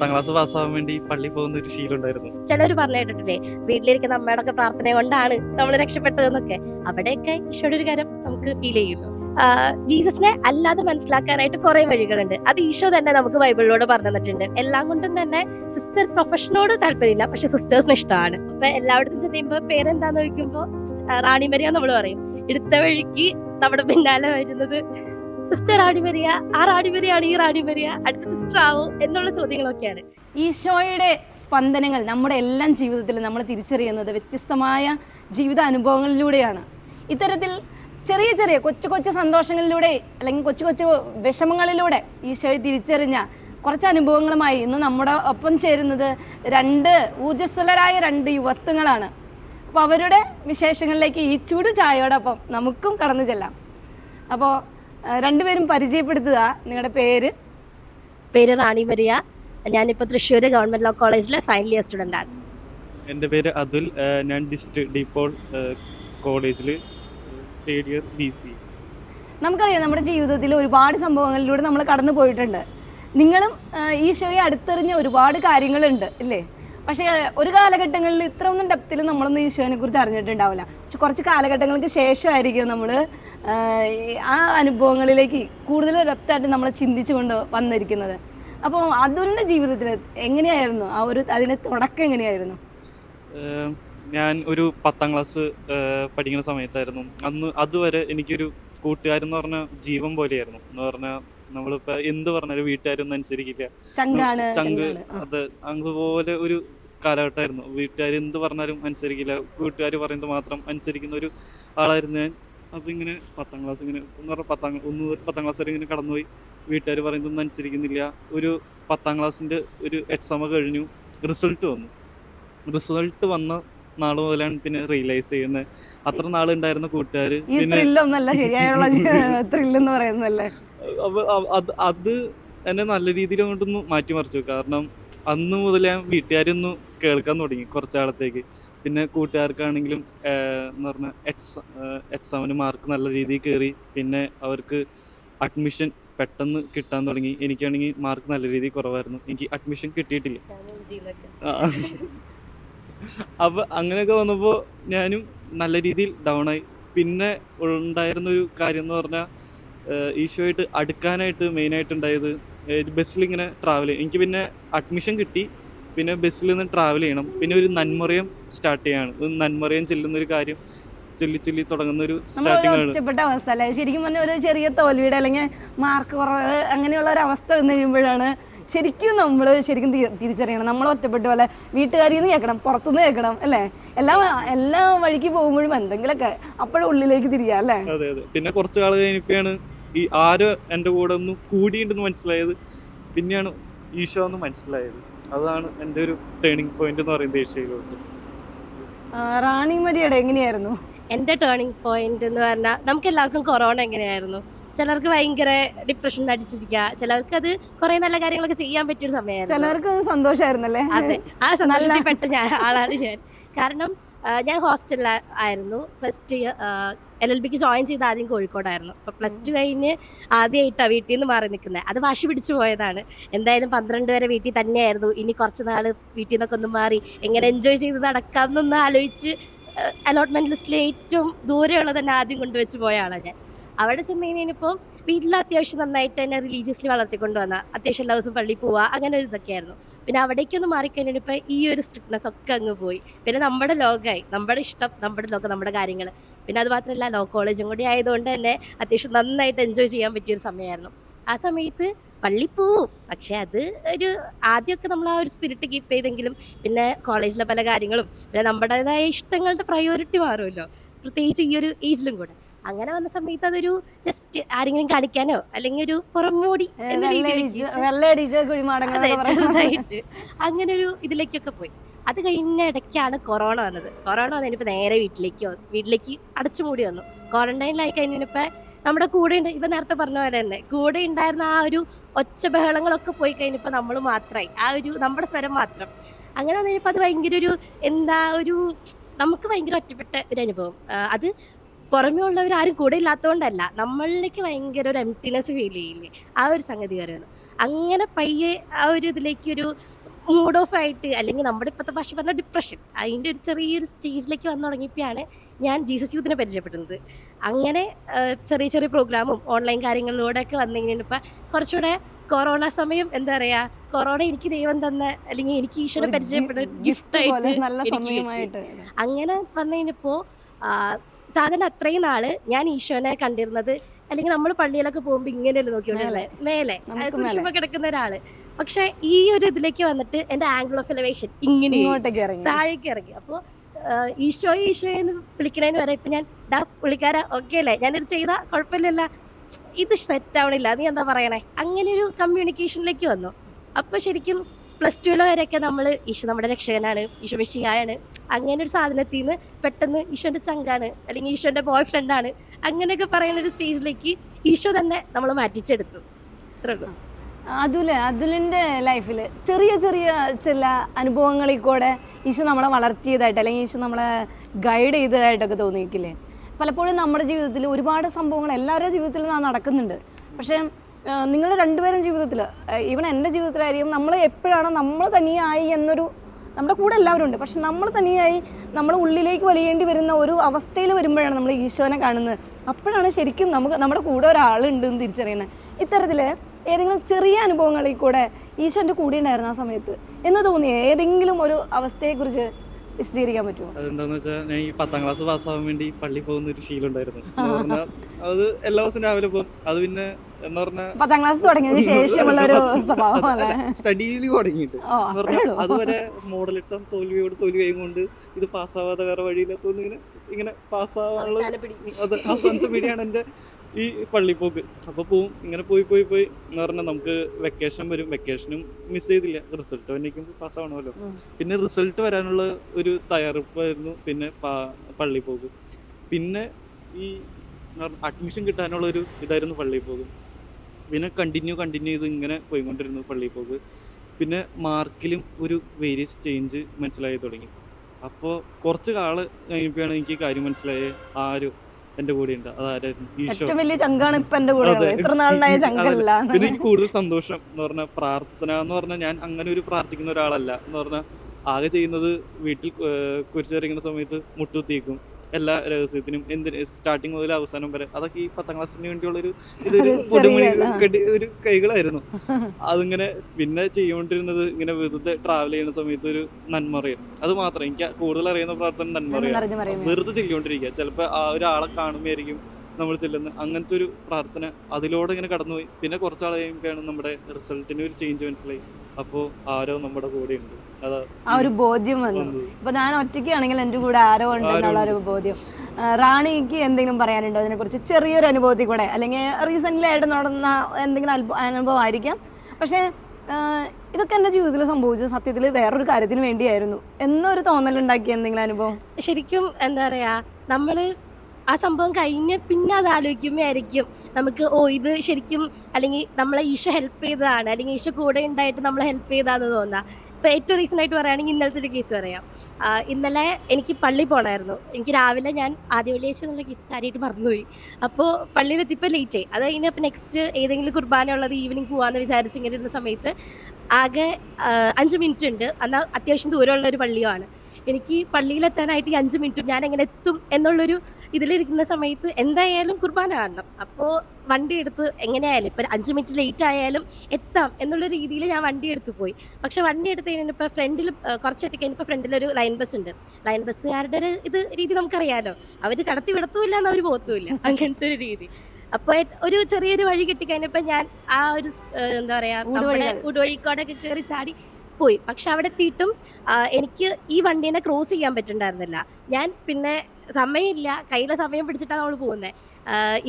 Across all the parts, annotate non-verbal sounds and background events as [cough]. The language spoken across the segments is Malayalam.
പത്താം ക്ലാസ് പാസ്സാവാൻ വേണ്ടി പള്ളി പോകുന്ന ഒരു ശീലം ഉണ്ടായിരുന്നു. ചിലർ പറഞ്ഞു കേട്ടിട്ടില്ലേ വീട്ടിലിരിക്കുന്ന അമ്മയുടെ ഒക്കെ പ്രാർത്ഥന കൊണ്ടാണ് നമ്മൾ രക്ഷപ്പെട്ടതെന്നൊക്കെ. അവിടെയൊക്കെ ഈശോയുടെ ഒരു കാര്യം നമുക്ക് ഫീൽ ചെയ്യുന്നു. ജീസസിനെ അല്ലാതെ മനസ്സിലാക്കാനായിട്ട് കുറെ വഴികളുണ്ട്. അത് ഈശോ തന്നെ നമുക്ക് ബൈബിളിലൂടെ പറഞ്ഞു തന്നിട്ടുണ്ട്. എല്ലാം കൊണ്ടും തന്നെ സിസ്റ്റർ പ്രൊഫഷനോട് താല്പര്യമില്ല പക്ഷെ സിസ്റ്റേഴ്സിന് ഇഷ്ടമാണ്. അപ്പൊ എല്ലായിടത്തും ചെല്ലുമ്പോ പേരെന്താന്ന് ചോദിക്കുമ്പോ റാണിമരിയാന്ന് ആ, നമ്മൾ പറയും. എടുത്ത വഴിക്ക് നമ്മുടെ പിന്നാലെ വരുന്നത് സിസ്റ്റർ റാണിമരിയ ആ റാണിമരിയാണ് ഈ റാണിമരിയ അടുത്ത സിസ്റ്റർ ആവോ എന്നുള്ള ചോദ്യങ്ങളൊക്കെയാണ്. ഈശോയുടെ സ്പന്ദനങ്ങൾ നമ്മുടെ എല്ലാം ജീവിതത്തിൽ നമ്മൾ തിരിച്ചറിയുന്നത് വ്യത്യസ്തമായ ജീവിത അനുഭവങ്ങളിലൂടെയാണ്. ഇത്തരത്തിൽ ചെറിയ ചെറിയ കൊച്ചു കൊച്ചു സന്തോഷങ്ങളിലൂടെ അല്ലെങ്കിൽ കൊച്ചു കൊച്ചു വിഷമങ്ങളിലൂടെ ഈശോയെ തിരിച്ചറിഞ്ഞ കുറച്ച് അനുഭവങ്ങളുമായി ഇന്ന് നമ്മുടെ ഒപ്പം ചേരുന്നത് രണ്ട് ഊർജസ്വലരായ രണ്ട് യുവത്വങ്ങളാണ്. അപ്പോൾ അവരുടെ വിശേഷങ്ങളിലേക്ക് ഈ ചൂട് ചായയോടൊപ്പം നമുക്കും കടന്നു ചെല്ലാം. അപ്പോൾ രണ്ടുപേരും പരിചയപ്പെടുത്തുക നിങ്ങളുടെ പേര്? പേര് റാണി മരിയ ഞാനിപ്പോൾ തൃശ്ശൂർ ഗവൺമെന്റ് ലോ കോളേജിലെ ഫൈനൽ ഇയർ സ്റ്റുഡന്റ് ആണ്. എന്റെ പേര് അതുൽ. ഞാൻ ഡിസ്റ്റ് ഡിപ്പോൾ കോളേജിൽ തേർഡ് ഇയർ ബി സി. നമുക്കറിയാം നമ്മുടെ ജീവിതത്തിൽ ഒരുപാട് സംഭവങ്ങളിലൂടെ നമ്മൾ കടന്നു പോയിട്ടുണ്ട്. നിങ്ങളും ഈ ഷോയെ അടുത്തെറിഞ്ഞ ഒരുപാട് കാര്യങ്ങളുണ്ട് അല്ലേ പക്ഷേ ഒരു കാലഘട്ടങ്ങളിൽ ഇത്ര ഒന്നും ഡെപ്തിൽ നമ്മളൊന്നും ഈശോനെ കുറിച്ച് അറിഞ്ഞിട്ടുണ്ടാവില്ല. പക്ഷെ കുറച്ച് കാലഘട്ടങ്ങൾക്ക് ശേഷമായിരിക്കും നമ്മൾ ആ അനുഭവങ്ങളിലേക്ക് കൂടുതൽ ഡെപ്തായിട്ട് നമ്മൾ ചിന്തിച്ചുകൊണ്ട് വന്നിരിക്കുന്നത്. അപ്പോൾ അതുലിന്റെ ജീവിതത്തിൽ എങ്ങനെയായിരുന്നു? ആ ഒരു അതിന്റെ തുടക്കം എങ്ങനെയായിരുന്നു? ഞാൻ ഒരു പത്താം ക്ലാസ് പഠിക്കുന്ന സമയത്തായിരുന്നു. അന്ന് അതുവരെ എനിക്കൊരു കൂട്ടുകാരെന്ന് പറഞ്ഞ ജീവൻ പോലെയായിരുന്നു. എന്ന് പറഞ്ഞാൽ നമ്മളിപ്പോൾ എന്ത് പറഞ്ഞാലും വീട്ടുകാരൊന്നും അനുസരിക്കില്ല. ചങ്ക്. അത് അതുപോലെ ഒരു കാലഘട്ടമായിരുന്നു. വീട്ടുകാർ എന്ത് പറഞ്ഞാലും അനുസരിക്കില്ല. വീട്ടുകാർ പറയുന്നത് മാത്രം അനുസരിക്കുന്ന ഒരു ആളായിരുന്നു ഞാൻ. അപ്പോൾ ഇങ്ങനെ പത്താം ക്ലാസ് ഇങ്ങനെ എന്ന് പറഞ്ഞാൽ പത്താം ഒന്ന് പത്താം ക്ലാസ് വരെ ഇങ്ങനെ കടന്നുപോയി. വീട്ടുകാർ പറയുന്നതൊന്നും അനുസരിക്കുന്നില്ല. ഒരു പത്താം ക്ലാസ്സിന്റെ ഒരു എക്സാം കഴിഞ്ഞു. റിസൾട്ട് വന്നു. റിസൾട്ട് വന്ന നാൾ മുതലാണ് പിന്നെ റിയലൈസ് ചെയ്യുന്നത് അത്ര നാളുണ്ടായിരുന്ന കൂട്ടുകാർ പിന്നെ [laughs] [laughs] അത് അത് എന്നെ നല്ല രീതിയിൽ കൊണ്ടൊന്ന് മാറ്റിമറിച്ചു. കാരണം അന്ന് മുതൽ ഞാൻ വീട്ടുകാരൊന്ന് കേൾക്കാൻ തുടങ്ങി കുറച്ചാളത്തേക്ക് പിന്നെ കൂട്ടുകാർക്കാണെങ്കിലും എന്ന് പറഞ്ഞാൽ എക്സാ എക്സാമിന് മാർക്ക് നല്ല രീതിയിൽ കയറി പിന്നെ അവർക്ക് അഡ്മിഷൻ പെട്ടെന്ന് കിട്ടാൻ തുടങ്ങി. എനിക്കാണെങ്കിൽ മാർക്ക് നല്ല രീതിയിൽ കുറവായിരുന്നു. എനിക്ക് അഡ്മിഷൻ കിട്ടിയിട്ടില്ല. അപ്പൊ അങ്ങനെയൊക്കെ വന്നപ്പോൾ ഞാനും നല്ല രീതിയിൽ ഡൗൺ ആയി. പിന്നെ ഉണ്ടായിരുന്ന ഒരു കാര്യം എന്ന് പറഞ്ഞാൽ ഈശോയായിട്ട് അടുക്കാനായിട്ട് മെയിനായിട്ട് ഉണ്ടായത് ബസ്സിൽ ഇങ്ങനെ ട്രാവൽ ചെയ്യും. എനിക്ക് പിന്നെ അഡ്മിഷൻ കിട്ടി. പിന്നെ ബസ്സിൽ നിന്ന് ട്രാവൽ ചെയ്യണം. പിന്നെ ഒരു നന്മറിയം സ്റ്റാർട്ട് ചെയ്യാണ്. നന്മറയം ചെല്ലുന്ന ഒരു കാര്യം ചൊല്ലി ചൊല്ലി തുടങ്ങുന്ന ഒരു സ്റ്റാർട്ടിംഗ് ആണ്. ഒറ്റപ്പെട്ട അവസ്ഥ അല്ലേ? ശരിക്കും പറഞ്ഞ ഒരു ചെറിയ തോൽവിയുടെ അല്ലെങ്കിൽ മാർക്ക് കുറവ് അങ്ങനെയുള്ള ഒരു അവസ്ഥ വന്നു കഴിയുമ്പോഴാണ് ശരിക്കും നമ്മൾ ശരിക്കും തിരിച്ചറിയണം. നമ്മൾ ഒറ്റപ്പെട്ട പോലെ വീട്ടുകാരിൽ നിന്ന് കേൾക്കണം പുറത്തുനിന്ന് കേൾക്കണം അല്ലേ? എല്ലാ എല്ലാ വഴിക്ക് പോകുമ്പോഴും എന്തെങ്കിലുമൊക്കെ അപ്പോഴും ഉള്ളിലേക്ക് തിരിയാ അല്ലേ? അതെ അതെ. പിന്നെ കുറച്ച് കാലം കഴിഞ്ഞപ്പോഴാണ് ഈ ആരോ എന്റെ കൂടെ ഒന്ന് കൂടിയിട്ടുണ്ടെന്ന് മനസ്സിലായത്. പിന്നെയാണ് ഈശോ എന്ന് മനസ്സിലായത്. അതാണ് എന്റെ ഒരു ടേണിംഗ് പോയിന്റ് എന്ന് പറയുന്നത് ഏഷ്യയിലോട്ട്. റാണി മരിയുടെ എങ്ങനെയായിരുന്നു? എന്റെ ടേണിംഗ് പോയിന്റ് എന്ന് പറഞ്ഞാൽ നമുക്ക് എല്ലാവർക്കും കൊറോണ എങ്ങനെയായിരുന്നു? ചിലർക്ക് ഭയങ്കര ഡിപ്രഷൻ അടിച്ചിരിക്കുക ചിലർക്ക് അത് കുറെ നല്ല കാര്യങ്ങളൊക്കെ ചെയ്യാൻ പറ്റിയൊരു സമയമായിരുന്നു. ചിലർക്ക് അത് സന്തോഷമായിരുന്നല്ലേ അതെ ആ സന്തോഷത്തിൽപ്പെട്ട ഞാൻ ആളാണ് ഞാൻ. കാരണം ഞാൻ ഹോസ്റ്റലിൽ ആയിരുന്നു. ഫസ്റ്റ് എൽ എൽ ബിക്ക് ജോയിൻ ചെയ്ത് ആദ്യം കോഴിക്കോടായിരുന്നു. അപ്പോൾ പ്ലസ് ടു കഴിഞ്ഞ് ആദ്യമായിട്ടാണ് വീട്ടിൽ നിന്ന് മാറി നിൽക്കുന്നത് അത് വാശി പിടിച്ചു പോയതാണ്. എന്തായാലും പന്ത്രണ്ട് വരെ വീട്ടിൽ തന്നെയായിരുന്നു. ഇനി കുറച്ച് നാൾ വീട്ടിൽ നിന്നൊക്കെ ഒന്ന് മാറി എങ്ങനെ എൻജോയ് ചെയ്ത് നടക്കാം എന്നൊന്ന് ആലോചിച്ച് അലോട്ട്മെന്റ് ലിസ്റ്റിൽ ഏറ്റവും ദൂരെയുള്ളത് തന്നെ ആദ്യം കൊണ്ടുവച്ച് പോയ ആളാണ് ഞാൻ. അവിടെ ചെന്ന് കഴിഞ്ഞപ്പോൾ വീട്ടിൽ അത്യാവശ്യം നന്നായിട്ട് തന്നെ റിലീജിയസ്ലി വളർത്തിക്കൊണ്ട് വന്ന അത്യാവശ്യം എല്ലാ ദിവസവും പള്ളിയിൽ പോവുക അങ്ങനെ ഒരു ഇതൊക്കെയായിരുന്നു. പിന്നെ അവിടേക്കൊന്ന് മാറിക്കഴിഞ്ഞപ്പോൾ ഈ ഒരു സ്ട്രിക്ട്നെസ് ഒക്കെ അങ്ങ് പോയി. പിന്നെ നമ്മുടെ ലോകമായി നമ്മുടെ ഇഷ്ടം നമ്മുടെ ലോകം നമ്മുടെ കാര്യങ്ങൾ പിന്നെ അത് മാത്രമല്ല ലോ കോളേജും കൂടി ആയതുകൊണ്ട് തന്നെ അത്യാവശ്യം നന്നായിട്ട് എൻജോയ് ചെയ്യാൻ പറ്റിയൊരു സമയമായിരുന്നു. ആ സമയത്ത് പള്ളി പോവും. പക്ഷെ അത് ഒരു ആദ്യമൊക്കെ നമ്മൾ ആ ഒരു സ്പിരിറ്റ് കീപ്പ് ചെയ്തെങ്കിലും പിന്നെ കോളേജിലെ പല കാര്യങ്ങളും പിന്നെ നമ്മുടേതായ ഇഷ്ടങ്ങളുടെ പ്രയോറിറ്റി മാറുമല്ലോ. പ്രത്യേകിച്ച് ഈ ഒരു ഏജിലും കൂടെ. അങ്ങനെ വന്ന സമയത്ത് അതൊരു ജസ്റ്റ് ആരെങ്കിലും കാണിക്കാനോ അല്ലെങ്കിൽ ഒരു പുറമോടി അങ്ങനെ ഒരു ഇതിലേക്കൊക്കെ പോയി. അത് കഴിഞ്ഞ ഇടയ്ക്കാണ് കൊറോണ വന്നത്. കൊറോണ വന്നതിന് വന്നതിനിപ്പോ നേരെ വീട്ടിലേക്ക് വന്നു. വീട്ടിലേക്ക് അടച്ചുമൂടി വന്നു. ക്വാറന്റൈനിലായി കഴിഞ്ഞപ്പോ നമ്മുടെ കൂടെ ഉണ്ട് ഇപ്പൊ നേരത്തെ പറഞ്ഞ പോലെ തന്നെ കൂടെ ഉണ്ടായിരുന്ന ആ ഒരു ഒച്ച ബഹളങ്ങളൊക്കെ പോയി കഴിഞ്ഞപ്പോ നമ്മൾ മാത്രമായി ആ ഒരു നമ്മുടെ സ്വരം മാത്രം. അങ്ങനെ വന്നപ്പോ അത് ഭയങ്കര ഒരു എന്താ ഒരു നമുക്ക് ഭയങ്കര ഒറ്റപ്പെട്ട ഒരു അനുഭവം. അത് പുറമേ ഉള്ളവർ ആരും കൂടെ ഇല്ലാത്തതുകൊണ്ടല്ല നമ്മളിലേക്ക് ഭയങ്കര ഒരു എംപ്റ്റിനെസ് ഫീൽ ചെയ്യില്ലേ? ആ ഒരു സംഗതി കയറുന്നു അങ്ങനെ പയ്യെ ആ ഒരു ഇതിലേക്ക് ഒരു മൂഡ് ഓഫ് ആയിട്ട് അല്ലെങ്കിൽ നമ്മുടെ ഇപ്പോഴത്തെ ഭാഷ പറഞ്ഞ ഡിപ്രഷൻ അതിന്റെ ഒരു ചെറിയൊരു സ്റ്റേജിലേക്ക് വന്നു തുടങ്ങിയപ്പോഴാണ് ഞാൻ ജീസസ് യൂത്തിനെ പരിചയപ്പെടുന്നത്. അങ്ങനെ ചെറിയ ചെറിയ പ്രോഗ്രാമും ഓൺലൈൻ കാര്യങ്ങളിലൂടെ ഒക്കെ വന്നു ഇപ്പം കുറച്ചുകൂടെ കൊറോണ സമയം എന്താ പറയാ കൊറോണ എനിക്ക് ദൈവം തന്ന അല്ലെങ്കിൽ എനിക്ക് പരിചയപ്പെടുന്ന പരിചയപ്പെട്ട ഗിഫ്റ്റ് ആയിട്ട് നല്ല സമയമായിട്ട്. അങ്ങനെ വന്നു കഴിഞ്ഞപ്പോൾ സാധാരണ അത്രയും നാൾ ഞാൻ ഈശോനെ കണ്ടിരുന്നത് അല്ലെങ്കിൽ നമ്മൾ പള്ളിയിലൊക്കെ പോകുമ്പോൾ ഇങ്ങനെയല്ലേ നോക്കിയോണ്ടല്ലേ മേലെ. കുരിശുമ്പ കിടക്കുന്ന ഒരാൾ. പക്ഷെ ഈ ഒരു ഇതിലേക്ക് വന്നിട്ട് എന്റെ ആംഗിൾ ഓഫ് എലവേഷൻ ഇങ്ങനെ താഴേക്ക് ഇറങ്ങി. അപ്പോൾ ഈശോ ഈശോ എന്ന് വിളിക്കണേന് വരെ ഇപ്പൊ ഞാൻ ഡാ പുള്ളിക്കാര ഓക്കെ അല്ലേ? ഞാനിത് ചെയ്താ കുഴപ്പമില്ലല്ല. ഇത് സെറ്റ് ആവണില്ല. നീ എന്താ പറയണേ? അങ്ങനെ ഒരു കമ്മ്യൂണിക്കേഷനിലേക്ക് വന്നു. അപ്പൊ ശരിക്കും പ്ലസ് ടുവിലെ വരെയൊക്കെ നമ്മൾ ഈശോ നമ്മുടെ രക്ഷകനാണ് ഈശോ മിഷിയായാണ് അങ്ങനെ ഒരു സാധനത്തിൽ നിന്ന് പെട്ടെന്ന് ഈശോന്റെ ചങ്കാണ് അല്ലെങ്കിൽ ഈശോന്റെ ബോയ് ഫ്രണ്ടാണ് അങ്ങനെയൊക്കെ പറയുന്ന ഒരു സ്റ്റേജിലേക്ക് ഈശോ തന്നെ നമ്മൾ മാറ്റിച്ചെടുത്തു. അത്രേ ഉള്ളൂ. അതുൽ അതുലിന്റെ ലൈഫിൽ ചെറിയ ചെറിയ ചില അനുഭവങ്ങളിൽ കൂടെ ഈശോ നമ്മളെ വളർത്തിയതായിട്ട് അല്ലെങ്കിൽ ഈശോ നമ്മളെ ഗൈഡ് ചെയ്തതായിട്ടൊക്കെ തോന്നിയിട്ടില്ലേ? പലപ്പോഴും നമ്മുടെ ജീവിതത്തിൽ ഒരുപാട് സംഭവങ്ങൾ എല്ലാവരുടെ ജീവിതത്തിലും നടക്കുന്നുണ്ട്. പക്ഷേ നിങ്ങൾ രണ്ടുപേരും ജീവിതത്തിൽ ഈവൻ എന്റെ ജീവിതത്തിലായിരിക്കും നമ്മൾ എപ്പോഴാണ് നമ്മൾ തനിയായി എന്നൊരു നമ്മുടെ കൂടെ എല്ലാവരും ഉണ്ട്. പക്ഷെ നമ്മൾ തനിയായി നമ്മൾ ഉള്ളിലേക്ക് വലിയേണ്ടി വരുന്ന ഒരു അവസ്ഥയിൽ വരുമ്പോഴാണ് നമ്മൾ ഈശോനെ കാണുന്നത്. അപ്പോഴാണ് ശരിക്കും നമുക്ക് നമ്മുടെ കൂടെ ഒരാളുണ്ട് എന്ന് തിരിച്ചറിയുന്നത്. ഇത്തരത്തിൽ ഏതെങ്കിലും ചെറിയ അനുഭവങ്ങളിൽ കൂടെ ഈശോന്റെ കൂടെ ഉണ്ടായിരുന്നു ആ സമയത്ത് എന്ന് തോന്നിയ ഏതെങ്കിലും ഒരു അവസ്ഥയെക്കുറിച്ച് വിശദീകരിക്കാൻ പറ്റുമോ? അതെന്താന്ന് വെച്ചാൽ ഞാൻ ഈ പത്താം ക്ലാസ് പാസ്സാവാൻ വേണ്ടി പള്ളി പോകുന്ന ഒരു ശീലം ഉണ്ടായിരുന്നു. അത് എല്ലാ ദിവസവും രാവിലെ പോകും. അത് പിന്നെ എന്ന് പറഞ്ഞാൽ പത്താം ക്ലാസ് തുടങ്ങിയതിന് [laughs] ശേഷമുള്ള ഒരു സ്വഭാവം അല്ലേ സ്റ്റഡിയിൽ തുടങ്ങിയിട്ട്. അതുവരെ മോഡൽ എക്സാം തോൽവിയോട് തോൽവിയും കൊണ്ട് ഇത് പാസ്സാവാതെ വേറെ വഴിയില്ലാത്തതുകൊണ്ട് ഇങ്ങനെ ഇങ്ങനെ പാസ്സാവാനുള്ള. അത് അവസാനത്തെ പിടിയാണ് എന്റെ ഈ പള്ളി പോക്ക് അപ്പോൾ പോവും. ഇങ്ങനെ പോയി പോയി പോയി. എന്ന് പറഞ്ഞാൽ നമുക്ക് വെക്കേഷൻ വരും. വെക്കേഷനും മിസ് ചെയ്തില്ല. റിസൾട്ട് വന്നിരിക്കുമ്പോൾ പാസ്സാവണമല്ലോ. പിന്നെ റിസൾട്ട് വരാനുള്ള ഒരു തയ്യാറെടുപ്പായിരുന്നു. പിന്നെ പള്ളിപ്പോക്ക്. പള്ളി പോകും പിന്നെ ഈ അഡ്മിഷൻ കിട്ടാനുള്ള ഒരു ഇതായിരുന്നു പള്ളി പോക്ക് പിന്നെ കണ്ടിന്യൂ കണ്ടിന്യൂ ചെയ്ത് ഇങ്ങനെ പോയിക്കൊണ്ടിരുന്നു പള്ളിയിൽ പോക്ക്. പിന്നെ മാർക്കിലും ഒരു വേരിയസ് ചേഞ്ച് മനസ്സിലായി തുടങ്ങി. അപ്പോൾ കുറച്ച് കാൾ കഴിഞ്ഞപ്പോഴാണ് എനിക്ക് കാര്യം മനസ്സിലായത് ആരും എന്റെ കൂടെ ഉണ്ട് അതാരായിരുന്നു വലിയ ചങ്കാണ് ഇപ്പൊ എന്റെ കൂടെ പിന്നെ എനിക്ക് കൂടുതൽ സന്തോഷം എന്ന് പറഞ്ഞ പ്രാർത്ഥന എന്ന് പറഞ്ഞാൽ ഞാൻ അങ്ങനെ ഒരു പ്രാർത്ഥിക്കുന്ന ഒരാളല്ല എന്ന് പറഞ്ഞാൽ ആകെ ചെയ്യുന്നത് വീട്ടിൽ കുരിശിറങ്ങുന്ന സമയത്ത് മുട്ടുത്തിയേക്കും എല്ലാ രഹസ്യത്തിനും എന്തിന് സ്റ്റാർട്ടിങ് മുതൽ അവസാനം വരെ അതൊക്കെ ഈ പത്താം ക്ലാസ്സിന് വേണ്ടിയുള്ള ഒരു [laughs] ഇതൊരു പൊടുമണി കെട്ടി ഒരു കൈകളായിരുന്നു. [laughs] അതിങ്ങനെ പിന്നെ ചെയ്തുകൊണ്ടിരുന്നത് ഇങ്ങനെ വെറുതെ ട്രാവൽ ചെയ്യുന്ന സമയത്ത് ഒരു നന്മറിയും അത് മാത്രം. എനിക്ക് കൂടുതൽ അറിയുന്ന പ്രാർത്ഥന നന്മ അറിയാം അറിഞ്ഞു പറയുമോ വെറുതെ ചെല്ലിക്കൊണ്ടിരിക്കുക ചിലപ്പോൾ ആ ഒരാളെ കാണുമ്പോഴായിരിക്കും നമ്മൾ ചെല്ലുന്ന അങ്ങനത്തെ ഒരു പ്രാർത്ഥന അതിലൂടെ ഇങ്ങനെ കടന്നുപോയി. പിന്നെ കുറച്ചാൾ കഴിയുമ്പോഴാണ് നമ്മുടെ റിസൾട്ടിന് ഒരു ചേഞ്ച് മനസ്സിലായി. അപ്പോൾ ആരോ നമ്മുടെ കൂടെ ഉണ്ട് ആ ഒരു ബോധ്യം വന്നു. ഇപ്പൊ ഞാൻ ഒറ്റയ്ക്കാണെങ്കിൽ എന്റെ കൂടെ ആരോ ഉണ്ട് എന്നുള്ള ഒരു ബോധ്യം. റാണിക്ക് എന്തെങ്കിലും പറയാനുണ്ടോ അതിനെ കുറിച്ച് ചെറിയൊരു അനുഭവത്തിൽ കൂടെ. അല്ലെങ്കിൽ റീസെന്റ് ആയിട്ട് നടന്ന എന്തെങ്കിലും അനുഭവം ആയിരിക്കാം പക്ഷേ ഇതൊക്കെ എന്റെ ജീവിതത്തിൽ സംഭവിച്ചത് സത്യത്തിൽ വേറൊരു കാര്യത്തിന് വേണ്ടിയായിരുന്നു. എന്നൊരു തോന്നലുണ്ടാക്കിയ എന്തെങ്കിലും അനുഭവം? ശരിക്കും എന്താ പറയാ നമ്മൾ ആ സംഭവം കഴിഞ്ഞ് പിന്നെ അത് ആലോചിക്കുമ്പോഴായിരിക്കും നമുക്ക് ഓ ഇത് ശരിക്കും അല്ലെങ്കിൽ നമ്മളെ ഈശോ ഹെൽപ്പ് ചെയ്തതാണ് അല്ലെങ്കിൽ ഈശോ കൂടെ ഉണ്ടായിട്ട് നമ്മളെ ഹെൽപ്പ് ചെയ്താന്ന് തോന്നുക ഇപ്പൊ ഏറ്റവും റീസെന്റ് ആയിട്ട് പറയുകയാണെങ്കിൽ ഇന്നലത്തെ ഒരു കേസ് പറയാം. ഇന്നലെ എനിക്ക് പള്ളി പോകണമായിരുന്നു എനിക്ക് രാവിലെ ഞാൻ ആദ്യ വെള്ളിയാഴ്ച എന്നുള്ള കേസ് കാര്യമായിട്ട് മറന്നുപോയി. അപ്പോൾ പള്ളിയിലെത്തിപ്പോൾ ആയി. അത് കഴിഞ്ഞ് അപ്പോൾ നെക്സ്റ്റ് ഏതെങ്കിലും കുർബാന ഉള്ളത് ഈവനിങ് പോകാമെന്ന് വിചാരിച്ചിങ്ങനെ ഇരുന്ന സമയത്ത് ആകെ അഞ്ച് മിനിറ്റ് ഉണ്ട്. എന്നാൽ അത്യാവശ്യം ദൂരമുള്ള ഒരു പള്ളിയുമാണ് എനിക്ക് പള്ളിയിലെത്താനായിട്ട് ഈ അഞ്ച് മിനിറ്റ് ഞാൻ എങ്ങനെ എത്തും എന്നുള്ളൊരു ഇതിലിരിക്കുന്ന സമയത്ത് എന്തായാലും കുർബാന കാണണം. അപ്പോൾ വണ്ടി എടുത്ത് എങ്ങനെയായാലും ഇപ്പം അഞ്ച് മിനിറ്റ് ലേറ്റ് ആയാലും എത്താം എന്നുള്ള രീതിയിൽ ഞാൻ വണ്ടി എടുത്ത് പോയി. പക്ഷെ വണ്ടി എടുത്ത് കഴിഞ്ഞപ്പോൾ ഫ്രണ്ടിൽ കുറച്ച് എത്തിക്കഴിഞ്ഞപ്പോൾ ഫ്രണ്ടിലൊരു ലൈൻ ബസ് ഉണ്ട്. ലൈൻ ബസ്സുകാരുടെ ഒരു ഇത് രീതി നമുക്കറിയാലോ. അവർ കടത്തി വിടത്തുമില്ല എന്ന് അവർ പോകത്തുമില്ല. അങ്ങനത്തെ ഒരു രീതി. അപ്പോൾ ഒരു ചെറിയൊരു വഴി കിട്ടിക്കഴിഞ്ഞപ്പോൾ ഞാൻ ആ ഒരു എന്താ പറയുക ഊടുവഴി ഊടുവഴിക്കോടൊക്കെ കയറി ചാടി പോയി. പക്ഷെ അവിടെ എത്തിയിട്ടും എനിക്ക് ഈ വണ്ടീനെ ക്രോസ് ചെയ്യാൻ പറ്റുന്നുണ്ടായിരുന്നില്ല ഞാൻ പിന്നെ സമയമില്ല. കയ്യിലെ സമയം പിടിച്ചിട്ടാണ് നമ്മൾ പോകുന്നത്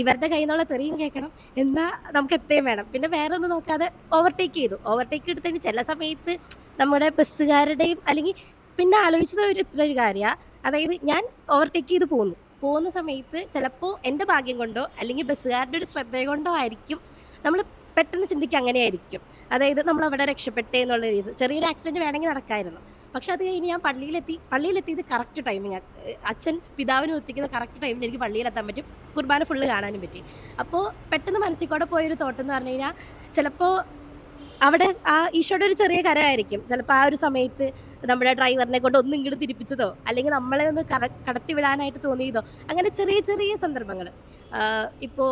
ഇവരുടെ കയ്യിൽ നിന്നുള്ള തെറിയും കേൾക്കണം. എന്നാ നമുക്ക് എത്തേം വേണം. പിന്നെ വേറെ ഒന്നും നോക്കാതെ ഓവർടേക്ക് ചെയ്തു. ഓവർടേക്ക് എടുത്തതിന് ചില സമയത്ത് നമ്മുടെ ബസ്സുകാരുടെയും അല്ലെങ്കിൽ പിന്നെ ആലോചിച്ചത് ഒരു ഇത്ര ഒരു കാര്യമാണ് അതായത് ഞാൻ ഓവർടേക്ക് ചെയ്ത് പോന്നു. പോകുന്ന സമയത്ത് ചിലപ്പോൾ എന്റെ ഭാഗ്യം കൊണ്ടോ അല്ലെങ്കിൽ ബസ്സുകാരുടെ ഒരു ശ്രദ്ധ കൊണ്ടോ ആയിരിക്കും നമ്മൾ പെട്ടെന്ന് ചിന്തിക്കുക അങ്ങനെയായിരിക്കും. അതായത് നമ്മൾ അവിടെ രക്ഷപ്പെട്ടേ എന്നുള്ള രീതി. ചെറിയൊരു ആക്സിഡന്റ് വേണമെങ്കിൽ നടക്കായിരുന്നു. പക്ഷെ അത് കഴിഞ്ഞ് ഞാൻ പള്ളിയിലെത്തി. പള്ളിയിലെത്തിയത് കറക്റ്റ് ടൈമിങ് അച്ഛൻ പിതാവിന് എത്തിക്കുന്ന കറക്റ്റ് ടൈമിൽ എനിക്ക് പള്ളിയിലെത്താൻ പറ്റും. കുർബാന ഫുള്ള് കാണാനും പറ്റി. അപ്പോൾ പെട്ടെന്ന് മനസ്സിൽ കൂടെ പോയൊരു തോട്ടം എന്ന് പറഞ്ഞു കഴിഞ്ഞാൽ ചിലപ്പോൾ അവിടെ ആ ഈശോയുടെ ഒരു ചെറിയ കരമായിരിക്കും ചിലപ്പോൾ ആ ഒരു സമയത്ത് നമ്മുടെ ഡ്രൈവറിനെ കൊണ്ട് ഒന്നും ഇങ്ങോട്ട് തിരിപ്പിച്ചതോ അല്ലെങ്കിൽ നമ്മളെ ഒന്ന് കറ കടത്തി വിടാനായിട്ട് തോന്നിയതോ അങ്ങനെ ചെറിയ ചെറിയ സന്ദർഭങ്ങൾ ഇപ്പോൾ